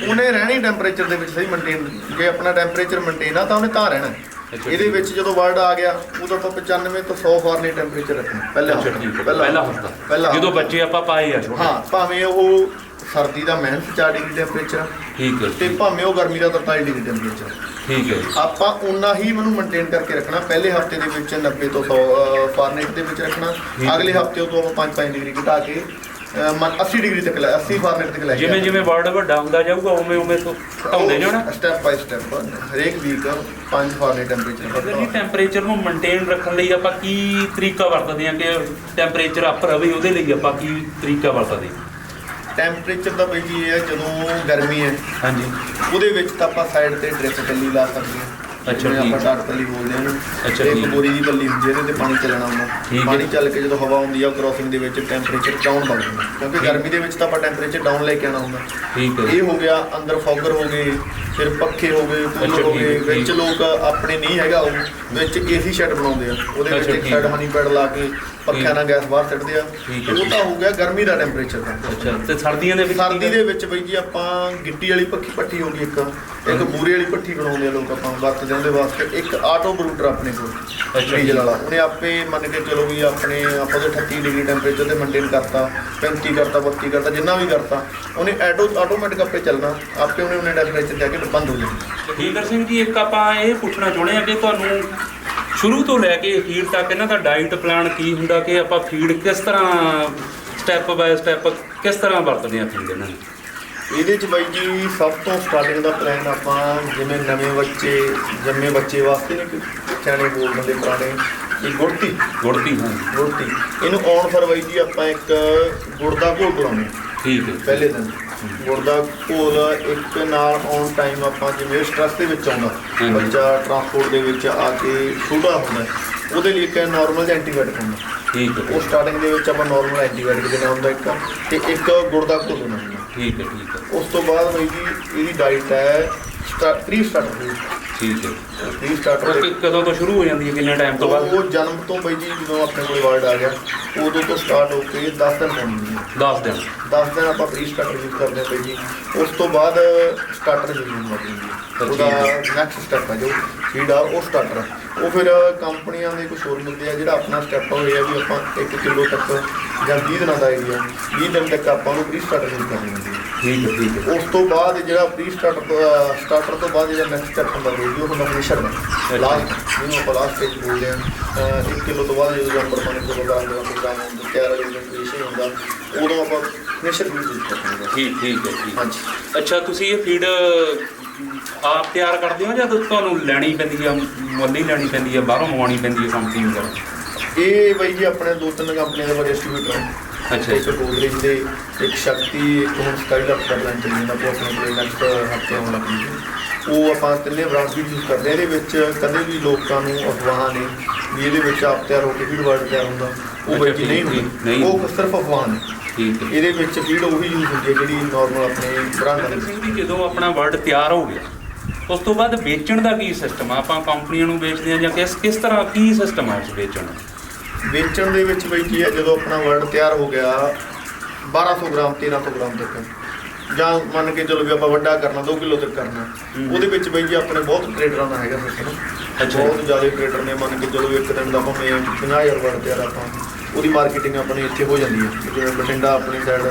ਉਹਨੇ ਰਹਿਣੀ ਟੈਂਪਰੇਚਰ ਦੇ ਵਿੱਚ ਸਹੀ ਮੇਨਟੇਨ ਜੇ ਆਪਣਾ ਟੈਂਪਰੇਚਰ ਮੇਨਟੇਨ ਆ ਤਾਂ ਉਹਨੇ ਤਾਂ ਰਹਿਣਾ। ਇਹਦੇ ਵਿੱਚ ਜਦੋਂ ਵਰਲਡ ਆ ਗਿਆ ਉਦੋਂ ਆਪਾਂ 95 ਤੋਂ 100 ਫਾਰਨੀ ਟੈਂਪਰੇਚਰ ਰੱਖਣਾ ਪਹਿਲਾ ਪਹਿਲਾ ਹਫਤਾ। ਪਹਿਲਾ ਜਦੋਂ। ਬੱਚੇ ਆਪਾਂ ਪਾਏ ਆ ਛੋਟੇ। ਹਾਂ ਭਾਵੇਂ ਉਹ ਸਰਦੀ ਦਾ ਮਹਿਨਤ 4 ਡਿਗਰੀ ਟੈਂਪਰੇਚਰ ਠੀਕ ਹੈ। ਤੇ ਭਾਵੇਂ ਉਹ ਗਰਮੀ ਦਾ 43 ਡਿਗਰੀ ਟੈਂਪਰੇਚਰ ਠੀਕ ਹੈ। ਆਪਾਂ ਉਨਾ ਹੀ ਮੈਨੂੰ ਮੇਨਟੇਨ ਕਰਕੇ ਰੱਖਣਾ ਪਹਿਲੇ ਹਫ਼ਤੇ ਦੇ ਵਿੱਚ 90 ਤੋਂ 100 ਫਾਰਨੇਟ ਦੇ ਵਿੱਚ ਰੱਖਣਾ। ਅਗਲੇ ਹਫ਼ਤੇ ਤੋਂ ਆਪਾਂ 5-5 ਡਿਗਰੀ ਘਟਾ ਕੇ ਮੰਨ 80 ਡਿਗਰੀ ਤੱਕ ਲੈ 80 ਫਾਰਨੇਟ ਤੱਕ ਲੈ ਕੇ ਜਿਵੇਂ ਜਿਵੇਂ ਵਰਡ ਵੱਡਾ ਹੁੰਦਾ ਜਾਊਗਾ ਉਵੇਂ ਉਵੇਂ ਤੋਂ ਘਟਾਉਂਦੇ ਜਾਣਾ। ਸਟੈਪ ਬਾਈ ਸਟੈਪ ਹਰੇਕ ਵੀਕ 5 ਫਾਰਨੇਟ ਅਗਰ ਜੀ ਟੈਂਪਰੇਚਰ ਟੈਂਪਰੇਚਰ ਨੂੰ ਮੇਨਟੇਨ ਰੱਖਣ ਲਈ ਆਪਾਂ ਕੀ ਤਰੀਕਾ ਵਰਤਦੇ ਹਾਂ ਕਿ ਟੈਂਪਰੇਚਰ ਅਪ ਰਵੇ ਉਹਦੇ ਲਈ ਆਪਾਂ ਕੀ ਤਰੀਕਾ ਵਰਤਦੇ ਹਾਂ? ਟੈਂਪਰੇਚਰ ਦਾ ਬਈ ਜੀ ਇਹ ਹੈ ਜਦੋਂ ਗਰਮੀ ਹੈ ਹਾਂਜੀ। ਉਹਦੇ ਵਿੱਚ ਤਾਂ ਆਪਾਂ ਸਾਈਡ ਤੇ ਡ੍ਰਿਪ ਕੱਲੀ ਲਾ ਸਕਦੇ ਹਾਂ। ਅੱਛਾ, ਜਿਵੇਂ ਠੀਕ। ਆਪਾਂ ਡਾਟ ਕੱਲੀ ਬੋਲਦੇ ਹਾਂ। ਅੱਛਾ, ਤੇ ਠੀਕ। ਇੱਕ ਬੋਰੀ ਦੀ ਕੱਲੀ ਹੁੰਦੀ ਹੈ ਇਹਦੇ ਤੇ ਪਾਣੀ ਚੱਲਣਾ ਹੁੰਦਾ ਠੀਕ ਹੈ। ਪਾਣੀ ਚੱਲ ਕੇ ਜਦੋਂ ਹਵਾ ਹੁੰਦੀ ਆ ਕ੍ਰੋਸਿੰਗ ਦੇ ਵਿੱਚ ਟੈਂਪਰੇਚਰ ਡਾਊਨ ਵਗ ਜਾਂਦਾ ਕਿਉਂਕਿ ਗਰਮੀ ਦੇ ਵਿੱਚ ਤਾਂ ਆਪਾਂ ਟੈਂਪਰੇਚਰ ਡਾਊਨ ਲੈ ਕੇ ਆਉਣਾ ਹੁੰਦਾ ਠੀਕ ਹੈ ਇਹ ਹੋ ਗਿਆ ਅੰਦਰ ਫੌਗਰ ਹੋ ਗਏ ਫਿਰ ਪੱਖੇ ਹੋ ਗਏ ਅੱਛਾ, ਕੂਲਰ ਹੋ ਠੀਕ ਗਏ ਹੈ, ਵਿੱਚ ਠੀਕ। ਲੋਕ ਆਪਣੇ ਨਹੀਂ ਹੈਗਾ ਉਹ ਵਿੱਚ ਏਸੀ ਸ਼ੈਡ ਬਣਾਉਂਦੇ ਆ ਉਹਦੇ ਵਿੱਚ ਇੱਕ ਠੀਕ ਸਾਈਡ ਪੈਡ ਲਾ ਕੇ ਪੱਖਿਆਂ ਨਾਲ ਗੈਸ ਬਾਹਰ ਕੱਢਦੇ ਆ। ਠੀਕ ਹੈ, ਉਹ। ਤਾਂ ਹੋ। ਗਿਆ ਗਰਮੀ ਦਾ ਟੈਂਪਰੇਚਰ ਦਾ। ਅੱਛਾ ਤੇ ਸਰਦੀਆਂ ਦੇ ਵਿੱਚ ਸਰਦੀ ਦੇ ਵਿੱਚ ਬਈ ਜੀ ਆਪਾਂ ਗਿੱਟੀ ਵਾਲੀ ਪੱਖੀ ਪੱਠੀ ਹੋ ਗਈ ਇੱਕ। ਇੱਕ ਬੂਰੇ ਵਾਲੀ ਪੱਠੀ ਬਣਾਉਂਦੇ ਆ ਲੋਕ ਆਪਾਂ ਵਰਤਦੇ ਆ ਉਹਦੇ ਵਾਸਤੇ। ਇੱਕ ਆਟੋ ਬਰੂਟਰ ਆਪਣੇ ਕੋਲ ਅੱਛਾ। ਡੀਜ਼ਲ ਵਾਲਾ। ਉਹਨੇ ਆਪੇ ਮੰਨ ਕੇ ਚਲੋ ਵੀ ਆਪਣੇ ਆਪਾਂ ਦੇ 38 ਡਿਗਰੀ ਟੈਂਪਰੇਚਰ ਤੇ ਮੇਨਟੇਨ ਕਰਤਾ 35 ਕਰਤਾ 32 ਕਰਤਾ ਜਿੰਨਾ ਵੀ ਕਰਤਾ ਉਹਨੇ ਆਟੋ ਆਟੋਮੈਟਿਕ ਆਪੇ ਚੱਲਣਾ। ਆਪੇ ਉਹਨੇ ਉਹਨੇ ਟੈਂਪਰੇਚਰ ਜਾ ਕੇ ਬੰਦ ਹੋ ਜਾਣਾ। ਠੀਕਰ ਸਿੰਘ ਜੀ ਇੱਕ ਆਪਾਂ ਇਹ ਪੁੱਛਣਾ ਚਾਹੁੰਦੇ ਹਾਂ ਕਿ ਤੁਹਾਨੂੰ ਸ਼ੁਰੂ ਤੋਂ ਲੈ ਕੇ ਅਖੀਰ ਤੱਕ ਇਹਨਾਂ ਦਾ ਡਾਈਟ ਪਲਾਨ ਕੀ ਹੁੰਦਾ ਕਿ ਆਪਾਂ ਫੀਡ ਕਿਸ ਤਰ੍ਹਾਂ ਸਟੈਪ ਬਾਏ ਸਟੈਪ ਕਿਸ ਤਰ੍ਹਾਂ ਵਰਤਦੇ ਹਾਂ ਫੀਡ ਇਹਨਾਂ ਨੂੰ? ਇਹਦੇ ਚ ਬਾਈ ਜੀ ਸਭ ਤੋਂ ਸਟਾਰਟਿੰਗ ਦਾ ਪਲਾਨ ਆਪਾਂ ਜਿਵੇਂ ਨਵੇਂ ਬੱਚੇ ਜੰਮੇ ਬੱਚੇ ਵਾਸਤੇ ਨੇ ਸਿਆਣੇ ਬੋਲ ਦਿੰਦੇ ਪੁਰਾਣੇ ਇਹ ਗੁੜਤੀ ਗੁੜਤੀ ਹਾਂ। ਗੁੜਤੀ ਇਹਨੂੰ ਆਉਣ ਫਰ ਬਾਈ ਜੀ ਆਪਾਂ ਇੱਕ ਗੁੜ ਦਾ ਘੋਲ ਬਣਾਉਂਦੇ ਹਾਂ। ਠੀਕ ਹੈ। ਪਹਿਲੇ ਦਿਨ। ਗੁੜ ਦਾ ਘੋਲ ਇੱਕ ਨਾਲ ਔਨ ਟਾਈਮ ਆਪਾਂ ਜਿਵੇਂ ਸਟ੍ਰੈਸ ਦੇ ਵਿੱਚ ਆਉਂਦਾ। ਬੱਚਾ ਟਰਾਂਸਪੋਰਟ ਦੇ ਵਿੱਚ ਆ ਕੇ ਛੋਟਾ ਹੁੰਦਾ ਉਹਦੇ ਲਈ ਇੱਕ ਨਾਰਮਲ ਐਂਟੀਬਾਇਓਟਿਕ ਹੁੰਦਾ। ਠੀਕ ਉਹ ਹੈ ਸਟਾਰਟਿੰਗ ਦੇ ਵਿੱਚ ਆਪਾਂ ਨਾਰਮਲ ਐਂਟੀਬਾਇਓਟਿਕ ਦੇਣਾ ਹੁੰਦਾ ਇੱਕ ਤੇ ਇੱਕ ਗੁੜ ਦਾ ਘੋਲ ਦੇਣਾ ਹੁੰਦਾ ਠੀਕ ਹੈ ਠੀਕ ਹੈ। ਉਸ ਤੋਂ ਬਾਅਦ ਬਾਈ ਜੀ ਇਹਦੀ ਡਾਈਟ ਹੈ ਪ੍ਰੀ ਸਟਾਰਟਰ ਠੀਕ ਹੈ। ਪ੍ਰੀ ਸਟਾਰਟਰ ਉਹ ਕਿ- ਕਦੋਂ ਤੋਂ ਸ਼ੁਰੂ ਹੋ ਜਾਂਦੀ ਹੈ ਕਿੰਨੇ ਟਾਈਮ ਤੋਂ ਬਾਅਦ? ਉਹ ਜਨਮ ਤੋਂ ਬਾਈ ਜੀ ਜਦੋਂ ਆਪਣੇ ਕੋਲ ਵਰਡ ਆ ਗਿਆ ਉਦੋਂ ਤੋਂ ਸਟਾਰਟ ਹੋ ਕੇ 10 ਦਿਨ ਹੋਣੀ ਹੈ 10 ਦਿਨ। 10 ਦਿਨ ਆਪਾਂ ਪ੍ਰੀ ਸਟਾਰਟਰ ਯੂਜ਼ ਕਰਦੇ ਹਾਂ ਬਾਈ ਜੀ। ਉਸ ਤੋਂ ਬਾਅਦ ਸਟਾਰਟਰ ਯੂਜ਼ ਹੁੰਦਾ ਜੀ ਉਹਦਾ ਨੈਕਸਟ ਸਟੈਪ ਹੈ। ਜੋ ਫੀਡ ਆ ਉਹ ਸਟਾਰਟਰ ਉਹ ਫਿਰ ਕੰਪਨੀਆਂ ਦੇ ਕੁਝ ਹੋਰ ਮਿਲਦੇ ਆ ਜਿਹੜਾ ਆਪਣਾ ਸਟੈਪ ਹੋਇਆ ਵੀ ਆਪਾਂ 1 ਕਿਲੋ ਤੱਕ ਜਾਂ 20 ਦਿਨਾਂ ਦਾ ਏਰੀਆ 20 ਦਿਨ ਤੱਕ ਆਪਾਂ ਨੂੰ ਪ੍ਰੀ ਸਟਾਰਟਰ ਯੂਜ਼ ਕਰਨੀ ਹੁੰਦੀ ਹੈ। ਠੀਕ ਹੈ ਠੀਕ ਹੈ। ਉਸ ਤੋਂ ਬਾਅਦ ਜਿਹੜਾ ਪ੍ਰੀ ਸਟਾਰਟਰ ਸਟਾਰਟਰ ਤੋਂ ਬਾਅਦ ਜਿਹੜਾ ਨੈਕਸਟ ਸਟੈਪ ਹੁੰਦਾ ਜੀ ਉਹ ਹੁੰਦਾ ਫਿਨਿਸ਼ਰ ਦਾ ਲਾਸਟ ਜਿਹਨੂੰ ਆਪਾਂ ਲਾਸਟ ਸਟੇਜ ਬੋਲਦੇ ਆ 1 ਕਿਲੋ ਤੋਂ ਬਾਅਦ ਜਦੋਂ ਜੰਪਰ ਪਾਣੀ ਤੋਂ ਬਾਅਦ ਜਦੋਂ ਗ੍ਰਾਮ ਹੁੰਦਾ ਤਿਆਰ ਵਾਲੀ ਕੰਡੀਸ਼ਨ ਹੁੰਦਾ ਉਦੋਂ ਆਪਾਂ ਫਿਨਿਸ਼ਰ ਵੀ ਯੂਜ਼ ਕਰਦੇ ਹਾਂ। ਠੀਕ ਠੀਕ ਹੈ ਠੀਕ ਹਾਂਜੀ। ਅੱਛਾ ਤੁਸੀਂ ਇਹ ਫੀਡ ਆਪ ਤਿਆਰ ਕਰਦੇ ਹੋ ਜਾਂ ਤੁਹਾਨੂੰ ਲੈਣੀ ਪੈਂਦੀ ਆ ਮੁੱਲ ਹੀ ਲੈਣੀ ਪੈਂਦੀ ਆ ਬਾਹਰੋਂ ਮੰਗਵਾਉਣੀ ਪੈਂਦੀ ਹੈ ਕੰਪਨੀ ਵਗੈਰਾ? ਇਹ ਬਾਈ ਜੀ ਆਪਣੇ ਦੋ ਤਿੰਨ ਕੰਪਨੀਆਂ ਦੇ ਬੜੇ ਡਿਸਟ੍ਰੀਬਿਊਟਰ ਹਨ ਅੱਛਾ ਇੱਕ ਗੋਦਰੇਜ ਦੇ ਇੱਕ ਸ਼ਕਤੀ ਇੱਕ ਹੁਣ ਸਕਾਈਲਕ ਦਾ ਪਲਾਨ ਚੱਲੀ ਜਾਂਦਾ ਉਹ ਆਪਣੇ ਕੋਲ ਨੈਕਸਟ ਹਫ਼ਤੇ ਆਉਣ ਲੱਗੀ। ਉਹ ਆਪਾਂ ਤਿੰਨੇ ਬ੍ਰਾਂਡ ਵੀ ਯੂਜ਼ ਕਰਦੇ ਹਾਂ। ਇਹਦੇ ਵਿੱਚ ਕਦੇ ਵੀ ਲੋਕਾਂ ਨੂੰ ਅਫਵਾਹਾਂ ਨੇ ਵੀ ਇਹਦੇ ਵਿੱਚ ਆਪ ਤਿਆਰ ਹੋ ਕੇ ਫੀਡ ਵਰਡ ਤਿਆਰ ਹੁੰਦਾ ਉਹ ਅੱਛਾ, ਨਹੀਂ ਹੁੰਦਾ ਨਹੀਂ। ਉਹ ਸਿਰਫ ਅਫਵਾਹ ਨੇ ਠੀਕ ਹੈ ਇਹਦੇ ਵਿੱਚ ਫੀਡ ਉਹੀ ਯੂਜ਼ ਹੁੰਦੀ ਹੈ ਜਿਹੜੀ ਨਾਰਮਲ ਆਪਣੇ ਬ੍ਰਾਂਡਾਂ ਦੇ ਵਿੱਚ ਜਦੋਂ ਆਪਣਾ ਵਰਡ ਤਿਆਰ ਹੋ ਗਿਆ ਉਸ ਤੋਂ ਬਾਅਦ ਵੇਚਣ ਦਾ ਕੀ ਸਿਸਟਮ ਆ ਆਪਾਂ ਕੰਪਨੀਆਂ ਨੂੰ ਵੇਚਦੇ ਆ ਜਾਂ ਕਿਸ ਕਿਸ ਤਰ੍ਹਾਂ ਕੀ ਸਿਸਟਮ ਆ ਉਸ ਵੇਚਣ ਦਾ ਵੇਚਣ ਦੇ ਵਿੱਚ ਬਈ ਕੀ ਹੈ ਜਦੋਂ ਆਪਣਾ ਵਰਡ ਤਿਆਰ ਹੋ ਗਿਆ 1200 ਗ੍ਰਾਮ 1300 ਗ੍ਰਾਮ ਤੱਕ ਜਾਂ ਮੰਨ ਕੇ ਚਲੋ ਵੀ ਆਪਾਂ ਵੱਡਾ ਕਰਨਾ 2 ਕਿਲੋ ਤੱਕ ਕਰਨਾ। ਉਹਦੇ ਵਿੱਚ ਬਈ ਜੀ ਆਪਣੇ ਬਹੁਤ ਟ੍ਰੇਡਰਾਂ ਦਾ ਹੈਗਾ ਸਿਸਟਮ। ਬਹੁਤ ਜ਼ਿਆਦਾ ਟ੍ਰੇਡਰ ਨੇ ਮੰਨ ਕੇ ਚਲੋ ਇੱਕ ਦਿਨ ਦਾ ਭਾਵੇਂ 50000 ਵਰਡ ਤਿਆਰ ਆਪਾਂ ਉਹਦੀ ਮਾਰਕੀਟਿੰਗ ਆਪਣੀ ਇੱਥੇ ਹੋ ਜਾਂਦੀ ਹੈ ਜਿਵੇਂ ਬਠਿੰਡਾ ਆਪਣੀ ਸਾਈਡ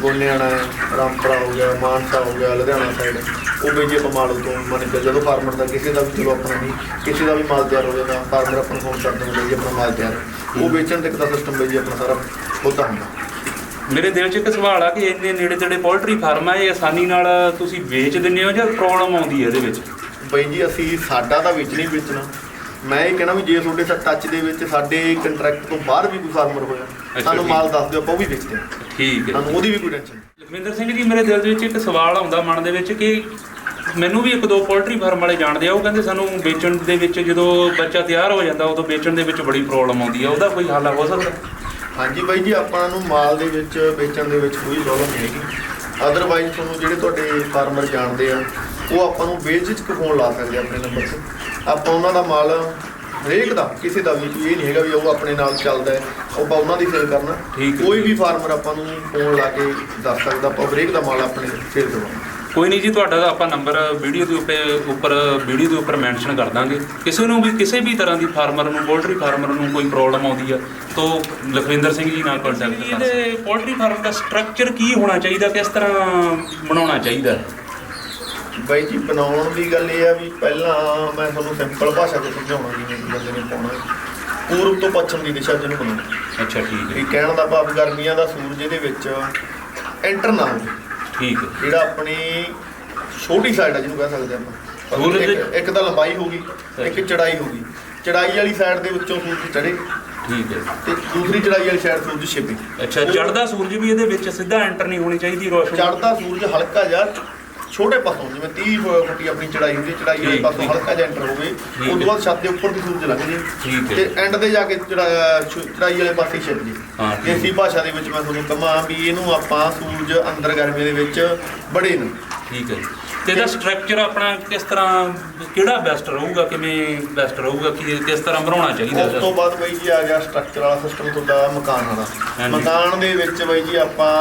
ਗੋਨੇਆਣਾ ਹੈ ਰਾਮਪੁਰਾ ਹੋ ਗਿਆ ਮਾਨਸਾ ਹੋ ਗਿਆ ਲੁਧਿਆਣਾ ਸਾਈਡ ਉਹ ਬਈ ਜੀ ਆਪਾਂ ਮਾਲ ਤੋਂ ਮੰਨ ਕੇ ਜਦੋਂ ਫਾਰਮਰ ਦਾ ਕਿਸੇ ਦਾ ਵੀ ਚਲੋ ਆਪਣਾ ਨਹੀਂ ਕਿਸੇ ਦਾ ਵੀ ਮਾਲ ਤਿਆਰ ਹੋ ਜਾਂਦਾ ਫਾਰਮਰ ਆਪਾਂ ਨੂੰ ਫੋਨ ਕਰ ਦਿੰਦਾ ਜੀ ਆਪਣਾ ਮਾਲ ਤਿਆਰ ਹੈ। ਉਹ ਵੇਚਣ ਤੱਕ ਦਾ ਸਿਸਟਮ ਬਈ ਆਪਣਾ ਸਾਰਾ ਹੁੰਦਾ ਹੁੰਦਾ। ਮੇਰੇ ਦਿਲ 'ਚ ਇੱਕ ਸਵਾਲ ਆ ਕਿ ਇੰਨੇ ਨੇੜੇ ਤੇੜੇ ਪੋਲਟਰੀ ਫਾਰਮ ਆ ਇਹ ਆਸਾਨੀ ਨਾਲ ਤੁਸੀਂ ਵੇਚ ਦਿੰਦੇ ਹੋ ਜਾਂ ਪ੍ਰੋਬਲਮ ਆਉਂਦੀ ਹੈ ਇਹਦੇ ਵਿੱਚ? ਬਈ ਜੀ ਅਸੀਂ ਸਾਡਾ ਤਾਂ ਵਿੱਚ ਨਹੀਂ ਵੇਚਣਾ। ਮੈਂ ਇਹ ਕਹਿਣਾ ਵੀ ਜੇ ਤੁਹਾਡੇ ਸਾ ਟੱਚ ਦੇ ਵਿੱਚ ਸਾਡੇ ਕੰਟਰੈਕਟ ਤੋਂ ਬਾਹਰ ਵੀ ਕੋਈ ਫਾਰਮਰ ਹੋਇਆ ਸਾਨੂੰ। ਮਾਲ ਦੱਸ ਦਿਓ ਆਪਾਂ ਉਹ ਵੀ ਵੇਚਦੇ ਹਾਂ। ਠੀਕ ਹੈ। ਸਾਨੂੰ ਉਹਦੀ ਵੀ ਕੋਈ ਟੈਨਸ਼ਨ ਲਖਵਿੰਦਰ ਸਿੰਘ ਜੀ ਮੇਰੇ ਦਿਲ ਦੇ ਵਿੱਚ ਇੱਕ ਸਵਾਲ ਆਉਂਦਾ ਮਨ ਦੇ ਵਿੱਚ ਕਿ ਮੈਨੂੰ ਵੀ ਇੱਕ ਦੋ ਪੋਲਟਰੀ ਫਾਰਮ ਵਾਲੇ ਜਾਣਦੇ ਆ ਉਹ ਕਹਿੰਦੇ ਸਾਨੂੰ ਵੇਚਣ ਦੇ ਵਿੱਚ ਜਦੋਂ ਬੱਚਾ ਤਿਆਰ ਹੋ ਜਾਂਦਾ ਉਦੋਂ ਵੇਚਣ ਦੇ ਵਿੱਚ ਬੜੀ ਪ੍ਰੋਬਲਮ ਆਉਂਦੀ ਆ। ਉਹਦਾ ਕੋਈ ਹੱਲ ਹੋ ਸਕਦਾ? ਹਾਂਜੀ ਬਾਈ ਜੀ ਆਪਾਂ ਨੂੰ ਮਾਲ ਦੇ ਵਿੱਚ ਵੇਚਣ ਦੇ ਵਿੱਚ ਕੋਈ ਪ੍ਰੋਬਲਮ ਨਹੀਂ ਹੈਗੀ। ਅਦਰਵਾਈਜ਼ ਤੁਹਾਨੂੰ ਜਿਹੜੇ ਤੁਹਾਡੇ ਫਾਰਮਰ ਜਾਣਦੇ ਆ ਉਹ ਆਪਾਂ ਨੂੰ ਬੇਝਿਜਕ ਫੋਨ ਲਾ ਸਕਦੇ ਆ ਆਪਣੇ ਨੰਬਰ ਤੇ। ਆਪਾਂ ਉਹਨਾਂ ਦਾ ਮਾਲ ਹਰੇਕ ਦਾ ਕਿਸੇ ਦਾ ਵੀ ਇਹ ਨਹੀਂ ਹੈਗਾ ਵੀ ਉਹ ਆਪਣੇ ਨਾਲ ਚੱਲਦਾ ਹੈ ਉਹ ਆਪਾਂ ਉਹਨਾਂ ਦੀ ਸੇਲ ਕਰਨਾ। ਕੋਈ ਵੀ ਫਾਰਮਰ ਆਪਾਂ ਨੂੰ ਫੋਨ ਲਾ ਕੇ ਦੱਸ ਸਕਦਾ ਆਪਾਂ ਹਰੇਕ ਦਾ ਮਾਲ ਆਪਣੇ ਸੇਲ ਕਰਵਾਉਣਾ ਕੋਈ ਨਹੀਂ ਜੀ ਤੁਹਾਡਾ ਤਾਂ ਆਪਾਂ ਨੰਬਰ ਵੀਡੀਓ ਦੇ ਉੱਪਰ ਉੱਪਰ ਵੀਡੀਓ ਦੇ ਉੱਪਰ ਮੈਂਸ਼ਨ ਕਰ ਦਾਂਗੇ। ਕਿਸੇ ਨੂੰ ਵੀ ਕਿਸੇ ਵੀ ਤਰ੍ਹਾਂ ਦੀ ਫਾਰਮਰ ਨੂੰ ਪੋਲਟਰੀ ਫਾਰਮਰ ਨੂੰ ਕੋਈ ਪ੍ਰੋਬਲਮ ਆਉਂਦੀ ਆ ਤਾਂ ਲਖਵਿੰਦਰ ਸਿੰਘ ਜੀ ਨਾਲ ਕੰਟੈਕਟ ਕਰ ਸਕਦੇ ਇਹਦੇ ਪੋਲਟਰੀ ਫਾਰਮ ਦਾ ਸਟਰਕਚਰ ਕੀ ਹੋਣਾ ਚਾਹੀਦਾ ਕਿਸ ਤਰ੍ਹਾਂ ਬਣਾਉਣਾ ਚਾਹੀਦਾ? ਬਾਈ ਜੀ ਬਣਾਉਣ ਦੀ ਗੱਲ ਇਹ ਆ ਵੀ ਪਹਿਲਾਂ ਮੈਂ ਤੁਹਾਨੂੰ ਸਿੰਪਲ ਭਾਸ਼ਾ 'ਚ ਸਮਝਾਉਣਾ ਜਿਵੇਂ ਬੰਦੇ ਨੇ ਪਾਉਣਾ। ਪੂਰਬ ਤੋਂ ਪੱਛਮ ਦੀ ਦਿਸ਼ਾ ਜਿਹਨੂੰ ਬਣਾਉਣਾ। ਅੱਛਾ ਠੀਕ ਹੈ। ਇਹ ਕਹਿਣ ਦਾ ਭਾਵ ਗਰਮੀਆਂ ਦਾ ਸੂਰਜ ਇਹਦੇ ਵਿੱਚ ਐਂਟਰ ਨਾ ਹੋਵੇ ਠੀਕ। ਹੈ ਜਿਹੜਾ ਆਪਣੀ ਛੋਟੀ ਸਾਈਡ ਆ ਜਿਹਨੂੰ ਕਹਿ ਸਕਦੇ ਆਪਾਂ। ਸੂਰਜ ਦੇ- ਇੱਕ- ਇੱਕ ਤਾਂ ਲੰਬਾਈ ਹੋਗੀ ਇੱਕ ਚੜਾਈ ਹੋਗੀ ਚੜਾਈ ਵਾਲੀ ਸਾਈਡ ਦੇ ਵਿੱਚੋਂ ਸੂਰਜ ਚੜੇ ਠੀਕ ਹੈ। ਤੇ ਦੂਸਰੀ ਚੜਾਈ ਵਾਲੀ ਸਾਈਡ ਸੂਰਜ ਛਿਪੇ। ਅੱਛਾ ਚੜਦਾ ਸੂਰਜ ਵੀ ਇਹਦੇ ਵਿੱਚ ਸਿੱਧਾ ਐਂਟਰ ਨਹੀਂ ਹੋਣੀ ਚਾਹੀਦੀ ਰੋਸ਼ਨੀ। ਚੜਦਾ ਸੂਰਜ ਹਲਕਾ ਜਿਹਾ ਛੋਟੇ ਪਾਸੋਂ ਜਿਵੇਂ 30 ਫੁੱਟੀ ਆਪਣੀ ਚੜਾਈ ਹੁੰਦੀ ਚੜਾਈ ਵਾਲੇ ਪਾਸੋਂ। ਹਲਕਾ ਜਿਹਾ ਐਂਟਰ ਹੋਵੇ ਉਸ। ਤੋਂ ਬਾਅਦ ਛੱਤ ਦੇ ਉੱਪਰ ਦੀ ਸੂਰਜ ਲੰਘ ਜੇ। ਤੇ ਐਂਡ ਤੇ ਜਾ ਕੇ ਚੜਾਈ ਵਾਲੇ ਪਾਸੇ ਛਿਪ ਜੇ। ਦੇਸੀ ਭਾਸ਼ਾ ਦੇ ਵਿੱਚ ਮੈਂ ਤੁਹਾਨੂੰ ਕਹਾਂ ਵੀ ਇਹਨੂੰ ਆਪਾਂ ਸੂਰਜ ਅੰਦਰ ਗਰਮੀ ਦੇ ਵਿੱਚ ਬੜੇ ਨਾ ਠੀਕ ਹੈ ਤੇ ਇਹਦਾ ਸਟਰਕਚਰ ਆਪਣਾ ਕਿਸ ਤਰ੍ਹਾਂ ਕਿਹੜਾ ਬੈਸਟ ਰਹੂਗਾ ਕਿਵੇਂ ਬੈਸਟ ਰਹੂਗਾ ਕਿ ਕਿਸ ਤਰ੍ਹਾਂ ਬਣਾਉਣਾ ਚਾਹੀਦਾ ਉਸ ਤੋਂ? ਬਾਅਦ ਬਈ ਜੀ ਆ ਗਿਆ ਸਟਰਕਚਰ ਵਾਲਾ ਸਿਸਟਮ ਤੁਹਾਡਾ ਮਕਾਨ ਵਾਲਾ। ਹਾਂਜੀ। ਮਕਾਨ ਦੇ ਵਿੱਚ ਬਈ ਜੀ ਆਪਾਂ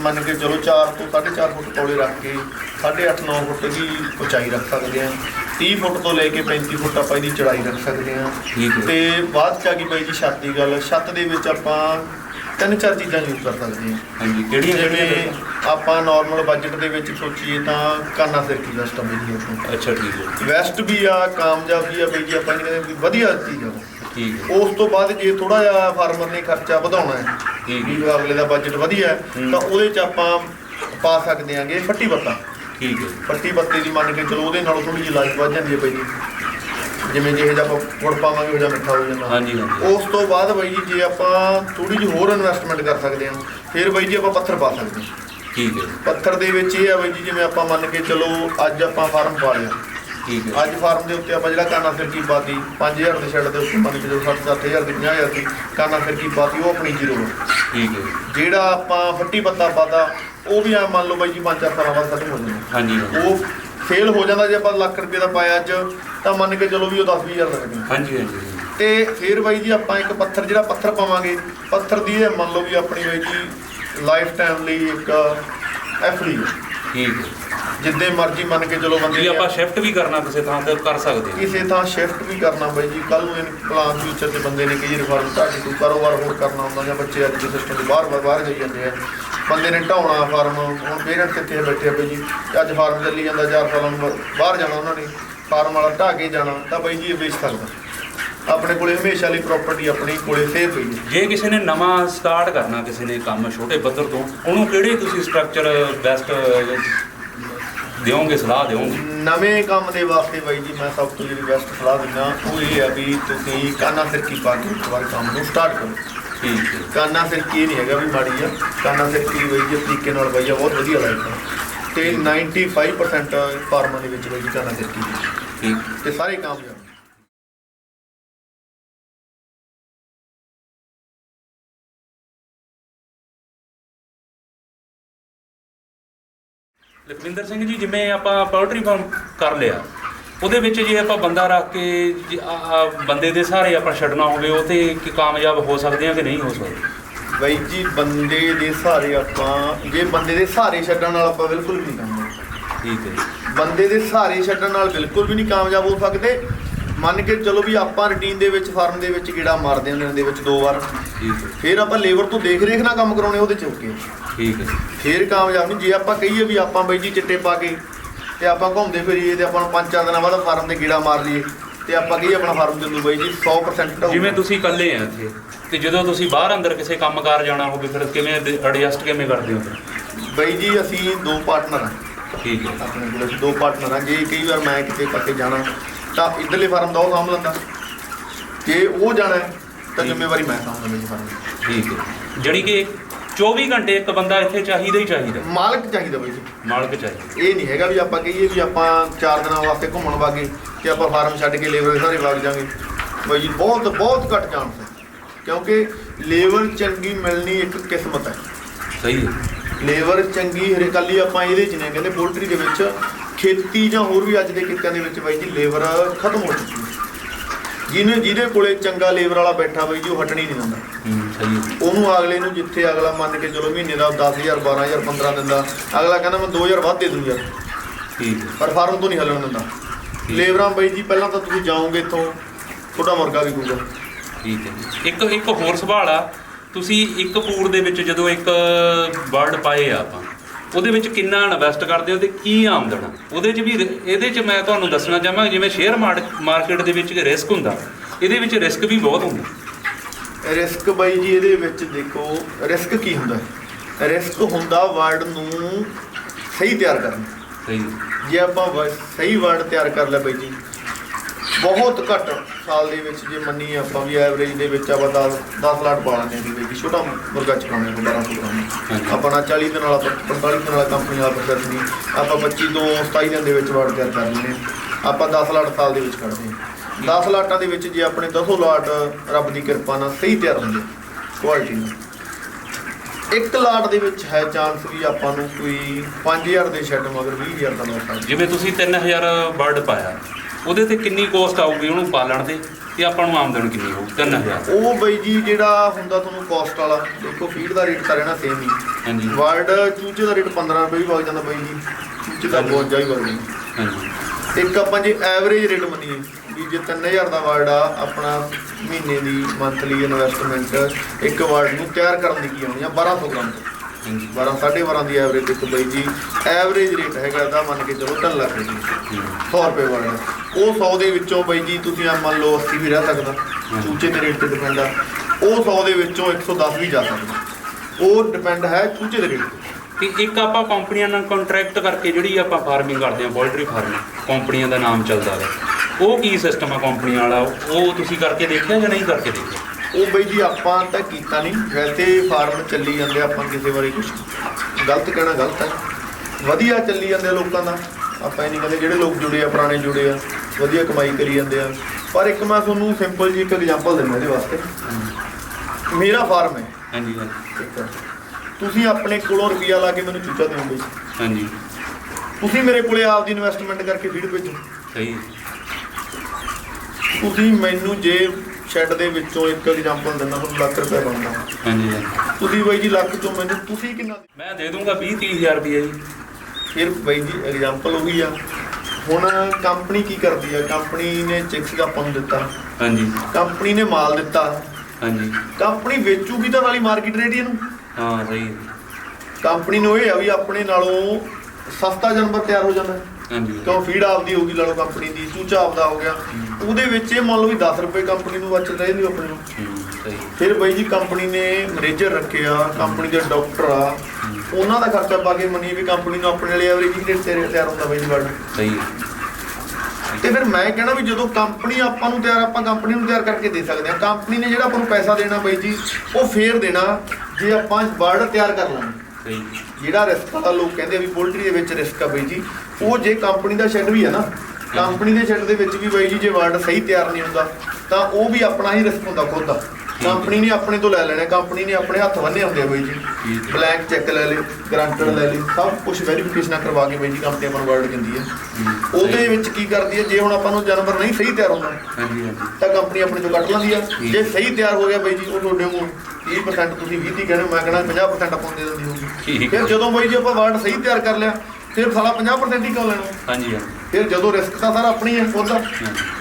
ਮੰਨ ਕੇ ਚਲੋ 4 ਤੋਂ 4.5 ਫੁੱਟ ਪੌੜੇ ਰੱਖ ਕੇ 8.5 9 ਫੁੱਟ ਦੀ ਉਚਾਈ ਰੱਖ ਸਕਦੇ ਹਾਂ। 30 ਫੁੱਟ ਤੋਂ ਲੈ ਕੇ 35 ਫੁੱਟ ਆਪਾਂ ਇਹਦੀ ਚੜਾਈ ਰੱਖ ਸਕਦੇ ਹਾਂ। ਠੀਕ ਹੈ। ਤੇ ਬਾਅਦ ਚ ਆ ਗਈ ਬਈ ਜੀ ਛੱਤ ਦੀ ਗੱਲ। ਛੱਤ ਦੇ ਵਿੱਚ ਆਪਾਂ ਤਿੰਨ ਚਾਰ ਚੀਜ਼ਾਂ ਯੂਜ਼ ਕਰ ਸਕਦੇ ਹਾਂ। ਹਾਂਜੀ ਕਿਹੜੀਆਂ ਜਿਵੇਂ ਕਿਹੜੀਆਂ ਆਪਾਂ ਨਾਰਮਲ ਬਜਟ ਦੇ ਵਿੱਚ ਸੋਚੀਏ ਤਾਂ ਕਾਨਾ ਸਿਰਕੀ ਸਿਸਟਮ ਹੈ ਜੀ ਆਪਣਾ ਅੱਛਾ ਠੀਕ ਹੈ। ਵੈਸਟ ਵੀ ਆ ਕਾਮਯਾਬ ਵੀ ਆ ਬਈ ਜੀ ਆਪਾਂ ਇਹ ਕਹਿੰਦੇ ਵੀ ਵਧੀਆ ਚੀਜ਼। ਆ। ਠੀਕ ਹੈ। ਉਸ ਤੋਂ ਬਾਅਦ ਜੇ ਥੋੜਾ ਜਿਹਾ ਫਾਰਮਰ ਨੇ ਖਰਚਾ ਵਧਾਉਣਾ ਹੈ ਠੀਕ ਵੀ ਹੈ ਅਗਲੇ ਦਾ ਬਜਟ ਵਧੀਆ ਹੈ ਹੂੰ। ਤਾਂ ਉਹਦੇ ਚ ਆਪਾਂ ਪਾ ਸਕਦੇ ਆਂਗੇ ਫੱਟੀ ਬੱਤਾ ਠੀਕ ਹੈ। ਫੱਟੀ ਬੱਤੇ ਦੀ ਮੰਨ ਕੇ ਚਲੋ ਉਹਦੇ ਨਾਲੋਂ ਥੋੜੀ ਜਿਹੀ ਲਾਈਫ ਵੱਧ ਜਾਂਦੀ ਹੈ ਬਈ ਜੀ। ਜਿਵੇਂ ਜਿਹੇ ਜਿਹਾ ਆਪਾਂ ਗੁੜ ਪਾਵਾਂਗੇ ਉਹ ਮਿੱਠਾ ਹੋ ਜਾਂਦਾ। ਹਾਂਜੀ ਹਾਂਜੀ। ਉਸ ਤੋਂ ਬਾਅਦ ਬਈ ਜੀ ਜੇ ਆਪਾਂ ਥੋੜੀ ਜਿਹੀ ਹੋਰ ਇਨਵੈਸਟਮੈਂਟ ਕਰ ਸਕਦੇ ਹਾਂ ਫਿਰ ਬਈ ਜੀ ਆਪਾਂ ਪੱਥਰ ਪਾ ਸਕਦੇ ਹਾਂ। ਠੀਕ ਹੈ। ਪੱਥਰ ਦੇ ਵਿੱਚ ਇਹ ਆ ਬਈ ਜੀ ਜਿਵੇਂ ਆਪਾਂ ਮੰਨ ਕੇ ਚਲੋ ਅੱਜ ਆਪਾਂ ਫਾਰਮ ਪਾ ਲਿਆ ਠੀਕ ਹੈ। ਅੱਜ ਫਾਰਮ ਦੇ ਉੱਤੇ ਆਪਾਂ ਜਿਹੜਾ ਕਾਨਾ ਫਿਰਕੀ ਪਾਤੀ 5000 ਦੇ ਛੱਡ ਦੇ ਉੱਤੇ ਮੰਨ ਕੇ ਚਲੋ 60 7000 ਦੀ 50000 ਦੀ ਕਾਨਾ ਫਿਰਕੀ ਪਾਤੀ ਉਹ ਆਪਣੀ ਜ਼ੀਰੋ ਠੀਕ ਹੈ। ਜਿਹੜਾ ਆਪਾਂ ਫੱਟੀ ਪੱਤਾ ਪਾਤਾ ਉਹ ਵੀ ਆ ਮੰਨ ਲਓ ਬਾਈ ਜੀ 5-4 ਸਾਲਾਂ ਬਾਅਦ ਖਤਮ ਹੋ ਜਾਂਦਾ। ਹਾਂਜੀ ਹਾਂਜੀ। ਉਹ ਫੇਲ ਹੋ ਜਾਂਦਾ ਜੇ ਆਪਾਂ ਲੱਖ ਰੁਪਏ ਦਾ ਪਾਇਆ ਅੱਜ ਤਾਂ ਮੰਨ ਕੇ ਚਲੋ ਵੀ ਉਹ 10-20000 ਦਾ ਲੱਗਣਾ। ਹਾਂਜੀ ਹਾਂਜੀ ਤੇ ਫਿਰ ਬਾਈ ਜੀ ਆਪਾਂ ਇੱਕ ਪੱਥਰ ਜਿਹੜਾ ਪੱਥਰ ਪਾਵਾਂਗੇ ਪੱਥਰ ਦੀ ਇਹ ਮੰਨ ਲਓ ਵੀ ਆਪਣੀ ਬਾਈ ਜੀ ਲਾਈਫ ਟਾਈਮ ਲਈ ਇੱਕ ਐਫਡੀ ਠੀਕ ਜਿੱਦੇ ਮਰਜ਼ੀ ਮੰਨ ਕੇ ਚਲੋ ਬੰਦੇ ਜੇ ਆਪਾਂ ਸ਼ਿਫਟ ਵੀ ਕਰਨਾ ਕਿਸੇ ਥਾਂ ਤੇ ਕਰ ਸਕਦੇ ਹਾਂ ਕਿਸੇ ਥਾਂ ਸ਼ਿਫਟ ਵੀ ਕਰਨਾ ਬਾਈ ਜੀ। ਕੱਲ ਨੂੰ ਇਹ ਪਲਾਨ ਫਿਊਚਰ ਤੇ ਬੰਦੇ ਨੇ ਕਈ ਰਿਫਾਰਮ ਤੁਹਾਡੀ ਕੋਈ ਕਾਰੋਬਾਰ ਹੋਰ ਕਰਨਾ ਹੁੰਦਾ ਜਾਂ ਬੱਚੇ ਅੱਜ ਦੇ ਸਿਸਟਮ ਦੇ ਬਾਹਰ ਬਾਹਰ ਬਾਹਰ ਜਾਈ ਜਾਂਦੇ ਆ। ਬੰਦੇ ਨੇ ਢਾਉਣਾ ਫਾਰਮ ਹੁਣ ਪੇਰੈਂਟਸ ਕਿੱਥੇ ਬੈਠੇ ਆ ਬਾਈ ਜੀ। ਅੱਜ ਫਾਰਮ ਚੱਲੀ ਜਾਂਦਾ 4 ਸਾਲਾਂ ਨੂੰ ਬਾਹਰ ਜਾਣਾ ਉਹਨਾਂ ਨੇ ਫਾਰਮ ਵਾਲਾ ਢਾਹ ਕੇ ਜਾਣਾ ਤਾਂ ਬਾਈ ਜੀ ਇਹ ਵੇਚ ਸਕਦਾ ਆਪਣੇ ਕੋਲੇ ਹਮੇਸ਼ਾ ਲਈ ਪ੍ਰਾਪਰਟੀ ਆਪਣੀ ਕੋਲੇ ਸੇਫ ਪਈ ਹੈ। ਜੇ ਕਿਸੇ ਨੇ ਨਵਾਂ ਸਟਾਰਟ ਕਰਨਾ ਕਿਸੇ ਨੇ ਕੰਮ ਛੋਟੇ ਪੱਧਰ ਤੋਂ ਉਹਨੂੰ ਕਿਹੜੇ ਤੁਸੀਂ ਸਟਰਕਚਰ ਬੈਸਟ ਦਿਓਗੇ ਸਲਾਹ ਦਿਓਗੇ? ਨਵੇਂ ਕੰਮ ਦੇ ਵਾਸਤੇ ਬਾਈ ਜੀ ਮੈਂ ਸਭ ਤੋਂ ਜਿਹੜੀ ਬੈਸਟ ਸਲਾਹ ਦਿੰਦਾ ਉਹ ਇਹ ਹੈ ਵੀ ਤੁਸੀਂ ਕਾਨਾ ਸਿਰਕੀ ਪਾ ਕੇ ਇੱਕ ਵਾਰ ਕੰਮ ਨੂੰ ਸਟਾਰਟ ਕਰੋ। ਠੀਕ ਹੈ। ਕਾਨਾ ਸਿਰਕੀ ਇਹ ਨਹੀਂ ਹੈਗਾ ਵੀ ਮਾੜੀ ਆ ਕਾਨਾ ਸਿਰਕੀ ਬਾਈ ਜੀ ਤਰੀਕੇ ਨਾਲ ਆ ਬਹੁਤ ਵਧੀਆ ਲੱਗਦਾ ਤੇ 95% ਫਾਰਮਾਂ ਦੇ ਵਿੱਚ ਜੀ ਕਾਨਾ ਸਿਰਕੀ ਠੀਕ। ਤੇ ਸਾਰੇ ਕਾਮਯਾਬ ਲਖਵਿੰਦਰ ਸਿੰਘ ਜੀ ਜਿਵੇਂ ਆਪਾਂ ਪੋਲਟਰੀ ਫਾਰਮ ਕਰ ਲਿਆ ਉਹਦੇ ਵਿੱਚ ਜੇ ਆਪਾਂ ਬੰਦਾ ਰੱਖ ਕੇ ਜੇ ਬੰਦੇ ਦੇ ਸਹਾਰੇ ਆਪਾਂ ਛੱਡਣਾ ਹੋਵੇ ਉਹ ਤੇ ਕੀ ਕਾਮਯਾਬ ਹੋ ਸਕਦੇ ਆ ਕਿ ਨਹੀਂ ਹੋ ਸਕਦੇ? ਬਾਈ ਜੀ ਬੰਦੇ ਦੇ ਸਹਾਰੇ ਆਪਾਂ ਜੇ ਬੰਦੇ ਦੇ ਸਹਾਰੇ ਛੱਡਣ ਨਾਲ ਆਪਾਂ ਬਿਲਕੁਲ ਵੀ ਨਹੀਂ ਕਾਮਯਾਬ। ਠੀਕ ਹੈ ਜੀ। ਬੰਦੇ ਦੇ ਸਹਾਰੇ ਛੱਡਣ ਨਾਲ ਬਿਲਕੁਲ ਵੀ ਨਹੀਂ ਕਾਮਯਾਬ ਹੋ ਸਕਦੇ। ਮੰਨ ਕੇ ਚਲੋ ਵੀ ਆਪਾਂ ਰੂਟੀਨ ਦੇ ਵਿੱਚ ਫਾਰਮ ਦੇ ਵਿੱਚ ਗੇੜਾ ਮਾਰਦੇ ਹਾਂ ਦਿਨ ਦੇ ਵਿੱਚ ਦੋ ਵਾਰ। ਠੀਕ ਹੈ। ਫਿਰ ਆਪਾਂ ਲੇਬਰ ਤੋਂ ਦੇਖ ਰੇਖ ਨਾਲ ਕੰਮ ਕਰਾਉਣੇ ਉਹਦੇ ਚ ਓਕੇ। ਠੀਕ ਹੈ। ਫਿਰ ਕਾਮਯਾਬ ਨਹੀਂ ਜੇ ਆਪਾਂ ਕਹੀਏ ਵੀ ਆਪਾਂ ਬਾਈ ਜੀ ਚਿੱਟੇ ਪਾ ਕੇ ਤੇ ਆਪਾਂ ਘੁੰਮਦੇ ਫਿਰੀਏ ਤੇ ਆਪਾਂ ਨੂੰ ਪੰਜ ਚਾਰ ਦਿਨਾਂ ਬਾਅਦ ਫਾਰਮ ਤੇ ਗੇੜਾ ਮਾਰ ਲਈਏ। ਤੇ ਆਪਾਂ ਕਹੀਏ ਆਪਣਾ ਫਾਰਮ ਚੱਲੂ ਬਾਈ ਜੀ? 100% ਢਾਊਗਾ। ਜਿਵੇਂ ਤੁਸੀਂ ਇਕੱਲੇ ਆ ਇੱਥੇ ਤੇ ਜਦੋਂ ਤੁਸੀਂ ਬਾਹਰ ਅੰਦਰ ਕਿਸੇ ਕੰਮਕਾਰ ਜਾਣਾ ਹੋਵੇ ਫਿਰ ਕਿਵੇਂ ਐਡਜਸਟ ਕਿਵੇਂ ਕਰਦੇ ਹੋ? ਬਾਈ ਜੀ ਅਸੀਂ ਦੋ ਪਾਰਟਨਰ ਹਾਂ ਠੀਕ ਹੈ। ਆਪਣੇ ਕੋਲ ਅਸੀਂ ਦੋ ਪਾਰਟਨਰ ਹਾਂ ਜੇ ਕਈ ਵਾਰ ਮੈਂ ਕਿਤੇ ਪਾਸੇ ਜਾਣਾ ਤਾਂ ਇਧਰਲੇ ਫਾਰਮ ਦਾ ਉਹ ਸਾਂਭ ਲੈਂਦਾ। ਜੇ ਉਹ ਜਾਣਾ ਹੈ, ਤਾਂ ਜ਼ਿੰਮੇਵਾਰੀ ਮੈਂ ਸਾਂਭਦਾ ਮੇਰੀ ਫਾਰਮ ਦੀ। ਠੀਕ ਹੈ। ਜਿਹੜੀ ਕਿ 24 ਘੰਟੇ ਇੱਕ ਬੰਦਾ ਇੱਥੇ ਚਾਹੀਦਾ ਹੀ ਚਾਹੀਦਾ। ਮਾਲਕ ਚਾਹੀਦਾ ਬਾਈ ਜੀ। ਮਾਲਕ ਚਾਹੀਦਾ। ਇਹ ਨਹੀਂ ਹੈਗਾ ਵੀ ਆਪਾਂ ਕਹੀਏ ਵੀ ਆਪਾਂ ਚਾਰ ਦਿਨਾਂ ਵਾਸਤੇ ਘੁੰਮਣ ਵਾਗੇ ਤੇ ਆਪਾਂ ਫਾਰਮ ਛੱਡ ਕੇ ਲੇਬਰ ਸਾਰੇ ਵਗ ਜਾਾਂਗੇ। ਬਾਈ ਜੀ ਬਹੁਤ ਬਹੁਤ ਘੱਟ ਚਾਂਸ ਹੈ। ਕਿਉਂਕਿ ਲੇਬਰ ਚੰਗੀ ਮਿਲਣੀ ਇੱਕ ਕਿਸਮਤ ਹੈ। ਸਹੀ ਹੈ। ਲੇਬਰ ਚੰਗੀ ਹਰੇ ਕੱਲੀ ਆਪਾਂ ਇਹਦੇ ਚ ਨੇ ਕਹਿੰਦੇ ਪੋਲਟਰੀ ਦੇ ਵਿੱਚ ਖੇਤੀ ਜਾਂ ਹੋਰ ਵੀ ਅੱਜ ਦੇ ਕਿੱਤਿਆਂ ਦੇ ਵਿੱਚ ਬਾਈ ਜੀ ਲੇਬਰ ਖਤਮ ਹੋ ਚੁੱਕੀ ਹੈ। ਜਿਹਨੇ ਜਿਹਦੇ ਕੋਲੇ ਚੰਗਾ ਲੇਬਰ ਵਾਲਾ ਬੈਠਾ ਬਾਈ ਜੀ ਉਹ ਹਟਣੀ ਨਹੀਂ ਦਿੰਦਾ। ਹੂੰ ਸਹੀ ਹੈ ਉਹਨੂੰ ਅਗਲੇ ਨੂੰ ਜਿੱਥੇ ਅਗਲਾ ਮੰਨ ਕੇ ਚਲੋ ਮਹੀਨੇ ਦਾ 10000 12000 15 ਦਿੰਦਾ ਅਗਲਾ ਕਹਿੰਦਾ ਮੈਂ 2000 ਵੱਧ ਦੇ ਦੂੰ ਯਾਰ ਠੀਕ ਪਰ ਫਾਰਮ ਤੋਂ ਨਹੀਂ ਹੱਲਣ ਦਿੰਦਾ। ਲੇਬਰਾਂ ਬਾਈ ਜੀ ਪਹਿਲਾਂ ਤਾਂ ਤੁਸੀਂ ਜਾਓਗੇ ਇੱਥੋਂ ਤੁਹਾਡਾ ਮੁਰਗਾ ਵਿਕੂਗਾ ਠੀਕ ਹੈ। ਇੱਕ ਇੱਕ ਹੋਰ ਸਵਾਲ ਆ। ਤੁਸੀਂ ਇੱਕ ਪੂਰ ਦੇ ਵਿੱਚ ਜਦੋਂ ਇੱਕ ਬਰਡ ਪਾਏ ਆ ਆਪਾਂ ਉਹਦੇ ਵਿੱਚ ਕਿੰਨਾ ਇਨਵੈਸਟ ਕਰਦੇ ਹੋ ਤੇ ਕੀ ਆਮਦਨ ਉਹਦੇ 'ਚ ਵੀ ਇਹਦੇ 'ਚ ਮੈਂ ਤੁਹਾਨੂੰ ਦੱਸਣਾ ਚਾਹਾਂਗਾ ਜਿਵੇਂ ਸ਼ੇਅਰ ਮਾਰਕੀਟ ਦੇ ਵਿੱਚ ਰਿਸਕ ਹੁੰਦਾ ਇਹਦੇ ਵਿੱਚ ਰਿਸਕ ਵੀ ਬਹੁਤ ਹੁੰਦਾ। ਰਿਸਕ ਬਾਈ ਜੀ ਇਹਦੇ ਵਿੱਚ ਦੇਖੋ ਰਿਸਕ ਕੀ ਹੁੰਦਾ? ਰਿਸਕ ਹੁੰਦਾ ਵਰਡ ਨੂੰ ਸਹੀ ਤਿਆਰ ਕਰਨਾ। ਸਹੀ। ਜੇ ਆਪਾਂ ਸਹੀ ਵਰਡ ਤਿਆਰ ਕਰ ਲਿਆ ਬਾਈ ਜੀ ਬਹੁਤ ਘੱਟ ਸਾਲ ਦੇ ਵਿੱਚ ਜੇ ਮੰਨੀ ਆਪਾਂ ਵੀ ਐਵਰੇਜ ਦੇ ਵਿੱਚ ਆਪਾਂ 10 10 ਲੱਖ ਪਾ ਲੈਂਦੇ ਹਾਂ ਬਾਈ ਜੀ ਛੋਟਾ ਮੁਰਗਾ ਚਕਾਉਣੇ ਨੂੰ 1200 ਗ੍ਰਾਮ ਹਾਂਜੀ। ਆਪਣਾ 40 ਦਿਨ ਵਾਲਾ 45 ਦਿਨ ਵਾਲਾ ਕੰਪਨੀ ਵਾਲਾ ਪ੍ਰੋਸੈਸ ਨਹੀਂ ਆਪਾਂ 25 ਤੋਂ 27 ਦਿਨ ਦੇ ਵਿੱਚ ਵਰਡ ਤਿਆਰ ਕਰ ਲੈਂਦੇ ਆਪਾਂ 10 ਲੱਖ ਸਾਲ ਦੇ ਵਿੱਚ ਕੱਢਦੇ ਹਾਂ। 10 ਲਾਟਾਂ ਦੇ ਵਿੱਚ ਜੇ ਆਪਣੇ 10 ਲਾਟ ਰੱਬ ਦੀ ਕਿਰਪਾ ਨਾਲ ਸਹੀ ਤਿਆਰ ਹੁੰਦੇ ਕੁਆਲਿਟੀ ਨਾਲ। ਇੱਕ ਲਾਟ ਦੇ ਵਿੱਚ ਹੈ ਚਾਂਸ ਵੀ ਆਪਾਂ ਨੂੰ ਕੋਈ 5000 ਦੇ ਸ਼ੈੱਡ ਮਗਰ 20000 ਦਾ ਲੋਟ ਆ। ਜਿਵੇਂ ਤੁਸੀਂ 3000 ਬਰਡ ਪਾਇਆ ਉਹਦੇ ਤੇ ਕਿੰਨੀ ਕੋਸਟ ਆਊਗੀ ਉਹਨੂੰ ਪਾਲਣ ਤੇ ਤੇ ਆਪਾਂ ਨੂੰ ਆਮਦਨ ਕਿੰਨੀ ਹੋਊ? 3000 ਉਹ ਬਈ ਜੀ ਜਿਹੜਾ ਹੁੰਦਾ ਤੁਹਾਨੂੰ ਕਾਸਟ ਵਾਲਾ ਦੇਖੋ ਫੀਡ ਦਾ ਰੇਟ ਤਾਂ ਰਹਿਣਾ ਸੇਮ ਹੀ। ਹਾਂਜੀ। ਵਰਡ ਚੂਚੇ ਦਾ ਰੇਟ 15 ਰੁਪਏ ਵੀ ਵਗ ਜਾਂਦਾ ਬਾਈ ਜੀ। ਚੂਚੇ ਦਾ ਬਹੁਤ ਜਾਈ ਵਗ ਹਾਂਜੀ। ਇੱਕ ਆਪਾਂ ਜੇ ਐਵਰੇਜ ਰੇਟ ਮੰਨੀਏ ਵੀ ਜੇ 3000 ਦਾ ਵਰਡ ਆ ਆਪਣਾ ਮਹੀਨੇ ਦੀ ਮੰਥਲੀ ਇਨਵੈਸਟਮੈਂਟ ਇੱਕ ਵਰਡ ਨੂੰ ਤਿਆਰ ਕਰਨ ਦੀ ਕੀ ਆਉਣੀ ਆ? 1200 ਗ੍ਰਾਮ ਤੋਂ। 12 12.5 ਦੀ ਐਵਰੇਜ ਦੇਖੋ ਬਾਈ ਜੀ। ਐਵਰੇਜ ਰੇਟ ਹੈਗਾ ਦਾ ਮੰਨ ਕੇ ਚਲੋ 3 ਲੱਖ ਹੂੰ। 100 ਰੁਪਏ ਵਰਡ ਉਹ 100 ਦੇ ਵਿੱਚੋਂ ਬਾਈ ਜੀ ਤੁਸੀਂ ਆ ਮੰਨ ਲਓ 80 ਵੀ ਰਹਿ ਸਕਦਾ। ਚੂਚੇ ਦੇ ਰੇਟ ਤੇ ਡਿਪੈਂਡ ਆ। ਉਹ 100 ਦੇ ਵਿੱਚੋਂ 110 ਵੀ ਜਾ ਸਕਦਾ। ਉਹ ਡਿਪੈਂਡ ਹੈ ਚੂਚੇ ਦੇ ਰੇਟ ਤੇ। ਤੇ ਇੱਕ ਆਪਾਂ ਕੰਪਨੀਆਂ ਨਾਲ ਕੰਟਰੈਕਟ ਕਰਕੇ ਜਿਹੜੀ ਆਪਾਂ ਫਾਰਮਿੰਗ ਕਰਦੇ ਆ ਪੋਲਟਰੀ ਫਾਰਮਿੰਗ ਕੰਪਨੀਆਂ ਦਾ ਨਾਮ ਚੱਲਦਾ ਹੈ ਉਹ ਕੀ ਸਿਸਟਮ ਆ ਕੰਪਨੀਆਂ ਵਾਲਾ? ਉਹ ਤੁਸੀਂ ਕਰਕੇ ਦੇਖਿਆ ਜਾਂ ਨਹੀਂ ਕਰਕੇ ਦੇਖਿਆ? ਉਹ ਬਈ ਜੀ ਆਪਾਂ ਤਾਂ ਕੀਤਾ ਨਹੀਂ। ਵੈਸੇ ਫਾਰਮ ਚੱਲੀ ਜਾਂਦੇ ਆਪਾਂ ਕਿਸੇ ਬਾਰੇ ਕੁਝ ਗਲਤ ਕਹਿਣਾ ਗਲਤ ਹੈ ਵਧੀਆ ਚੱਲੀ ਜਾਂਦੇ ਲੋਕਾਂ ਦਾ। ਆਪਾਂ ਇਹ ਨਹੀਂ ਕਹਿੰਦੇ ਜਿਹੜੇ ਲੋਕ ਜੁੜੇ ਆ ਪੁਰਾਣੇ ਜੁੜੇ ਆ ਵਧੀਆ ਕਮਾਈ ਕਰੀ ਜਾਂਦੇ ਆ। ਪਰ ਇੱਕ ਮੈਂ ਤੁਹਾਨੂੰ ਸਿੰਪਲ ਜੀ ਇੱਕ ਐਗਜ਼ਾਮਪਲ ਦਿੰਦਾ ਇਹਦੇ ਵਾਸਤੇ। ਮੇਰਾ ਫਾਰਮ ਹੈ। ਹਾਂਜੀ ਤੁਸੀਂ ਆਪਣੇ ਕੋਲੋਂ ਰੁਪਿਆ ਲਾ ਕੇ ਮੈਨੂੰ ਚੂਚਾ ਦਿਓਗੇ ਹਾਂਜੀ। ਤੁਸੀਂ ਮੇਰੇ ਕੋਲੇ ਆਪਦੀ ਇਨਵੈਸਟਮੈਂਟ ਕਰਕੇ ਫੀਡ ਭੇਜੋ। ਸਹੀ। ਤੁਸੀਂ ਮੈਨੂੰ ਜੇ ਸ਼ੈੱਡ ਦੇ ਵਿੱਚੋਂ ਇੱਕ ਐਗਜ਼ਾਮਪਲ ਦਿੰਦਾ ਤੁਹਾਨੂੰ ਲੱਖ ਰੁਪਏ ਬਣਦਾ। ਹਾਂਜੀ ਹਾਂਜੀ। ਤੁਸੀਂ ਬਾਈ ਜੀ ਲੱਖ ਚੋਂ ਮੈਨੂੰ ਤੁਸੀਂ ਕਿੰਨਾ ਦੇ- ਮੈਂ ਦੇ ਦੂੰਗਾ 20 30000 ਰੁਪਏ ਜੀ। ਫਿਰ ਬਾਈ ਜੀ ਐਗਜ਼ਾਮਪਲ ਹੋ ਗਈ ਆ। ਹੁਣ ਕੰਪਨੀ ਕੀ ਕਰਦੀ ਆ? ਕੰਪਨੀ ਨੇ ਚੈੱਕ ਆਪਾਂ ਨੂੰ ਦਿੱਤਾ। ਹਾਂਜੀ। ਕੰਪਨੀ ਨੇ ਮਾਲ ਦਿੱਤਾ। ਹਾਂਜੀ। ਕੰਪਨੀ ਵੇਚੂਗੀ ਤਾਂ ਨਾਲੀ ਮਾਰਕੀਟ ਰੇਟ ਹੀ ਇਹਨੂੰ। ਹਾਂ ਸਹੀ। ਕੰਪਨੀ ਨੂੰ ਇਹ ਆ ਵੀ ਆਪਣੇ ਨਾਲੋਂ ਸਸਤਾ ਜਾਨਵਰ ਤਿਆਰ ਹੋ ਜਾਂਦਾ। ਹੈ। ਹਾਂਜੀ। ਕਿਉਂ ਫੀਡ ਆਪਦੀ ਹੋਊਗੀ ਲਾ ਲਓ ਕੰਪਨੀ ਦੀ ਚੂਚਾ ਆਪਦਾ ਹੋ ਗਿਆ। ਉਹਦੇ ਵਿੱਚ ਇਹ ਮੰਨ ਲਓ ਵੀ 10 ਰੁਪਏ ਕੰਪਨੀ ਨੂੰ ਬਚ ਰਹੇ ਨੇ ਆਪਣੇ ਨੂੰ। ਸਹੀ। ਫਿਰ ਬਾਈ ਜੀ ਕੰਪਨੀ ਨੇ ਮੈਨੇਜਰ ਰੱਖਿਆ ਕੰਪਨੀ ਦੇ ਡਾਕਟਰ ਆ ਉਹਨਾਂ ਦਾ ਖਰਚਾ ਪਾ ਕੇ ਮੰਨੀਏ ਵੀ ਕੰਪਨੀ ਨੂੰ ਆਪਣੇ ਲਈ ਐਵਰੇਜ ਰੇਟ ਤੇ ਤਿਆਰ ਹੁੰਦਾ ਬਾਈ ਜੀ ਵਰਡ? ਸਹੀ ਤੇ ਫਿਰ ਮੈਂ ਕਹਿਣਾ ਵੀ ਜਦੋਂ ਕੰਪਨੀ ਆਪਾਂ ਨੂੰ ਤਿਆਰ ਆਪਾਂ ਕੰਪਨੀ ਨੂੰ ਤਿਆਰ ਕਰਕੇ ਦੇ ਸਕਦੇ ਹਾਂ ਕੰਪਨੀ ਨੇ ਜਿਹੜਾ ਆਪਾਂ ਨੂੰ ਪੈਸਾ ਦੇਣਾ ਬਾਈ ਜੀ ਉਹ ਫੇਰ ਦੇਣਾ ਜੇ ਆਪਾਂ ਵਰਡ ਤਿਆਰ ਕਰ ਲਾਂਗੇ। ਸਹੀ ਜਿਹੜਾ ਰਿਸਕ ਵਾਲਾ ਲੋਕ ਕਹਿੰਦੇ ਆ ਵੀ ਪੋਲਟਰੀ ਦੇ ਵਿੱਚ ਰਿਸਕ ਆ ਬਾਈ ਜੀ, ਉਹ ਜੇ ਕੰਪਨੀ ਦਾ ਸ਼ੈੱਡ ਵੀ ਹੈ ਨਾ ਕੰਪਨੀ ਦੇ ਸ਼ੈੱਡ ਦੇ ਵਿੱਚ ਵੀ ਬਾਈ ਜੀ ਜੇ ਵਰਡ ਸਹੀ ਤਿਆਰ ਨਹੀਂ ਹੁੰਦਾ, ਤਾਂ ਉਹ ਵੀ ਆਪਣਾ ਹੀ ਰਿਸਕ ਹੁੰਦਾ ਖੁਦ ਦਾ। ਕੰਪਨੀ ਨੇ ਆਪਣੇ ਤੋਂ ਲੈ ਲੈਣਾ ਕੰਪਨੀ ਨੇ ਆਪਣੇ ਹੱਥ ਬੰਨੇ ਹੁੰਦੇ ਆ ਬਾਈ ਜੀ। ਠੀਕ ਹੈ। ਬਲੈਂਕ ਚੈੱਕ ਲੈ ਲੇ ਗਰੰਟਡ ਲੈ ਲੇ ਸਭ ਕੁਝ ਵੈਰੀਫਿਕੇਸ਼ਨ ਕਰਵਾ ਕੇ ਬਾਈ ਜੀ ਕੰਪਨੀ ਆਪਾਂ ਨੂੰ ਵਰਡ ਦਿੰਦੀ ਹੈ। ਉਹਦੇ ਵਿੱਚ ਕੀ ਕਰਦੀ ਹੈ ਜੇ ਹੁਣ ਆਪਾਂ ਨੂੰ ਜਾਨਵਰ ਨਹੀਂ ਸਹੀ ਤਿਆਰ ਹੁੰਦਾ ਹਾਂਜੀ ਹਾਂਜੀ। ਤਾਂ ਕੰਪਨੀ ਆਪਣੇ ਚੋਂ ਕੱਢ ਲੈਂਦੀ ਆ ਜੇ ਸਹੀ ਤਿਆਰ ਹੋ ਗਿਆ ਬਾਈ ਜੀ ਉਹ ਤੁਹਾਡੇ ਨੂੰ 30% ਤੁਸੀਂ 20 ਦੀ ਕਹਿੰਦੇ ਹੋ, ਮੈਂ ਕਹਿੰਦਾ 50% ਆਪਾਂ ਨੂੰ ਦੇ ਦਿੰਦੀ ਹੋਊਗੀ। ਠੀਕ ਫਿਰ ਜਦੋਂ ਬਾਈ ਜੀ ਆਪਾਂ ਵਰਡ ਸਹੀ ਤਿਆਰ ਕਰ ਲਿਆ ਫਿਰ ਸਾਲਾ 50% ਹੀ ਕਿਉਂ ਲੈਣਾ? ਹਾਂਜੀ ਹਾਂਜੀ ਫਿਰ ਜਦੋਂ ਰਿਸਕ ਤਾਂ ਸਾਰਾ ਆਪਣੀ ਹੈ ਖੁਦ ਦਾ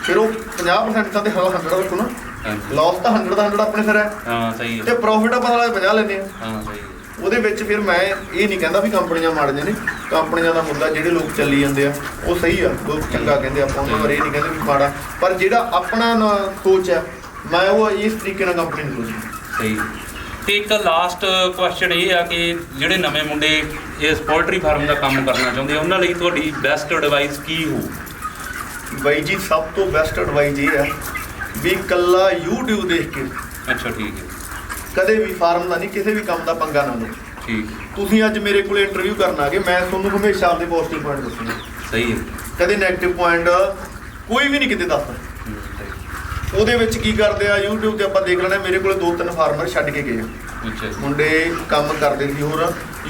ਫਿਰ ਉਹ 50% ਤਾਂ ਤੇ ਹਲ 100 ਰੱਖੋ ਨਾ। ਹਾਂਜੀ। ਲਾਸ ਤਾਂ 100 ਦਾ 100 ਆਪਣੇ ਸਿਰ ਹੈ। ਹਾਂ ਸਹੀ ਤੇ ਹੈ ਪ੍ਰੋਫਿਟ ਆਪਾਂ ਸਾਲਾ 50 ਲੈਂਦੇ ਆ ਹਾਂ ਸਹੀ ਹੈ। ਉਹਦੇ ਵਿੱਚ ਫਿਰ ਮੈਂ ਇਹ ਨਹੀਂ ਕਹਿੰਦਾ ਵੀ ਕੰਪਨੀਆਂ ਮਾੜੀਆਂ ਨੇ। ਕੰਪਨੀਆਂ ਦਾ ਮੁੱਦਾ ਜਿਹੜੇ ਲੋਕ ਚੱਲੀ ਜਾਂਦੇ ਆ ਉਹ ਸਹੀ ਆ। ਲੋਕ ਚੰਗਾ ਕਹਿੰਦੇ ਆਪਾਂ ਉਹਨਾਂ ਬਾਰੇ ਇਹ ਨਹੀਂ ਕਹਿੰਦੇ ਵੀ ਮਾੜਾ। ਪਰ ਜਿਹੜਾ ਆਪਣਾ ਨਾ ਸੋਚ ਹੈ ਮੈਂ ਉਹ ਇਸ ਤਰੀਕੇ ਨਾਲ ਕੰਪਨੀ ਨੂੰ ਸੋਚਦਾ। ਸਹੀ। ਤੇ ਇੱਕ ਲਾਸਟ ਕੁਐਸਚਨ ਇਹ ਆ ਕਿ ਜਿਹੜੇ ਨਵੇਂ ਮੁੰਡੇ ਇਸ ਪੋਲਟਰੀ ਫਾਰਮ ਦਾ ਕੰਮ ਕਰਨਾ ਚਾਹੁੰਦੇ ਆ ਉਹਨਾਂ ਲਈ ਤੁਹਾਡੀ ਬੈਸਟ ਐਡਵਾਈਸ ਕੀ ਹੋ ਬਾਈ ਜੀ ਸਭ ਤੋਂ ਬੈਸਟ ਐਡਵਾਈਸ ਇਹ ਹੈ ਵੀ ਕੱਲਾ YouTube ਦੇਖ ਕੇ। ਅੱਛਾ ਠੀਕ ਹੈ। ਕਦੇ ਵੀ ਫਾਰਮ ਦਾ ਨਹੀਂ ਕਿਸੇ ਵੀ ਕੰਮ ਦਾ ਪੰਗਾ ਨਾ ਲਓ। ਠੀਕ। ਤੁਸੀਂ ਅੱਜ ਮੇਰੇ ਕੋਲੇ ਇੰਟਰਵਿਊ ਕਰਨ ਆ ਗਏ ਮੈਂ ਤੁਹਾਨੂੰ ਹਮੇਸ਼ਾ ਆਪਦੇ ਪੋਜ਼ਿਟਿਵ ਪੁਆਇੰਟ ਦੱਸੂਗਾ। ਸਹੀ ਹੈ। ਕਦੇ 네ਗੇਟਿਵ ਪੁਆਇੰਟ ਕੋਈ ਵੀ ਨਹੀਂ ਕਿਤੇ ਦੱਸਦਾ। ਉਹਦੇ ਵਿੱਚ ਕੀ ਕਰਦੇ ਆ YouTube ਤੇ ਆਪਾਂ ਦੇਖ ਲੈਣਾ ਮੇਰੇ ਕੋਲੇ ਦੋ ਤਿੰਨ ਫਾਰਮਰ ਛੱਡ ਕੇ ਗਏ ਅੱਛਾ। ਮੁੰਡੇ ਕੰਮ ਕਰਦੇ ਸੀ ਹੋਰ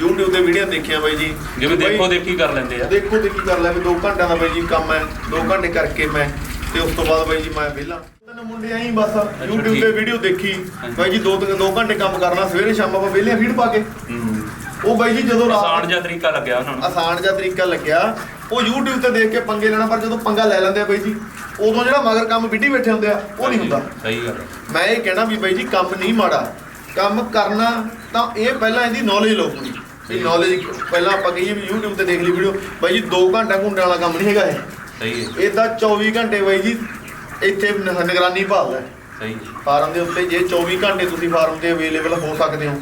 YouTube ਤੇ ਵੀਡੀਓ ਦੇਖੀਆਂ ਬਾਈ ਜੀ। ਜਿਵੇਂ ਦੇਖੋ ਦੇਖੀ ਕਰ ਲੈਂਦੇ ਆ। ਦੇਖੋ ਦੇਖੀ ਕਰ ਲੈ ਵੀ 2 ਘੰਟਿਆਂ ਦਾ ਬਾਈ ਜੀ ਕੰਮ ਹੈ 2 ਘੰਟੇ ਕਰਕੇ ਮੈਂ ਤੇ ਉਸ ਤੋਂ ਬਾਅਦ ਬਾਈ ਜੀ ਮੈਂ ਵਿਹਲਾ। ਤਿੰਨ ਮੁੰਡੇ ਆਈ ਬਸ YouTube ਠੀਕ। ਤੇ ਵੀਡੀਓ ਦੇਖੀ। ਹਾਂਜੀ। ਬਾਈ ਜੀ 2 2 ਘੰਟੇ ਕੰਮ ਕਰਨਾ ਸਵੇਰੇ ਸ਼ਾਮ ਆਪਾਂ ਵਿਹਲੇ ਫੀਡ ਪਾ ਕੇ। ਹੂੰ। ਉਹ ਬਾਈ ਜੀ ਜਦੋਂ ਆਸਾਨ ਰਾਤ ਜਿਹਾ ਤਰੀਕਾ ਲੱਗਿਆ ਉਹਨਾਂ ਨੂੰ। ਆਸਾਨ ਜਿਹਾ ਤਰੀਕਾ ਲੱਗਿਆ। ਉਹ YouTube ਤੇ ਦੇਖ ਕੇ ਪੰਗੇ ਲੈਣਾ ਪਰ ਜਦੋਂ ਪੰਗਾ ਲੈ ਲੈਂਦੇ ਆ ਬਾਈ ਜੀ ਉਦੋਂ ਜਿਹੜਾ ਮਗਰ ਕੰਮ ਵਿੱਢੀ ਬੈਠੇ ਹੁੰਦੇ ਆ ਉਹ ਨਹੀਂ ਹੁੰਦਾ। ਸਹੀ ਗੱਲ। ਹੈ। ਮੈਂ ਇਹ ਕਹਿਣਾ ਵੀ ਬਾਈ ਜੀ ਕੰਮ ਨਹੀਂ ਮਾੜਾ। ਕੰਮ ਕਰਨਾ ਤਾਂ ਇਹ ਪਹਿਲਾਂ ਇਹਦੀ ਨੌਲੇਜ ਲਓ ਪੂਰੀ। ਇਹ ਨੌਲੇਜ ਪਹਿਲਾਂ ਆਪਾਂ ਕਹੀਏ ਵੀ YouTube ਤੇ ਦੇਖ ਲਈ ਵੀਡੀਓ ਬਾਈ ਜੀ 2 ਘੰਟਾ ਘੁੰਡਣ ਵਾਲਾ ਕੰਮ ਨਹੀਂ ਹੈਗਾ ਇਹ। ਸਹੀ ਹੈ। ਇਹਦਾ 24 ਘੰਟੇ ਬਾਈ ਜੀ ਇੱਥੇ ਨ- ਨਿਗਰਾਨੀ ਭਾਲਦਾ ਹੈ। ਸਹੀ ਫਾਰਮ ਦੇ ਉੱਤੇ ਜੇ 24 ਘੰਟੇ ਤੁਸੀਂ ਫਾਰਮ ਤੇ ਅਵੇਲੇਬਲ ਹੋ ਸਕਦੇ ਹੋ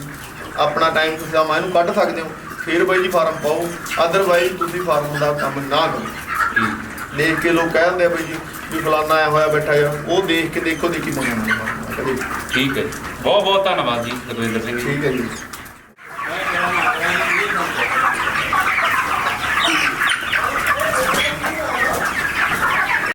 ਆਪਣਾ ਟਾਈਮ ਤੁਸੀਂ ਆ ਇਹਨੂੰ ਕੱਢ ਸਕਦੇ ਹੋ ਫਿਰ ਬਾਈ ਜੀ ਫਾਰਮ ਪਾਓ ਅਦਰਵਾਈਜ਼ ਤੁਸੀਂ ਫਾਰਮ ਦਾ ਕੰਮ ਨਾ ਕਰੋ। ਦੇਖ ਕੇ ਲੋਕ ਕਹਿ ਦਿੰਦੇ ਆ ਬਾਈ ਜੀ ਵੀ ਫਲਾਨਾ ਆਇਆ ਹੋਇਆ ਬੈਠਾ ਆ ਉਹ ਦੇਖ ਕੇ ਦੇਖੋ ਦੇਖੀ ਮੰਗਣਾ ਠੀਕ ਹੈ ਜੀ। ਬਹੁਤ ਬਹੁਤ ਧੰਨਵਾਦ ਜੀ ਲਖਵਿੰਦਰ ਸਿੰਘ ਜੀ। ਠੀਕ ਹੈ ਜੀ।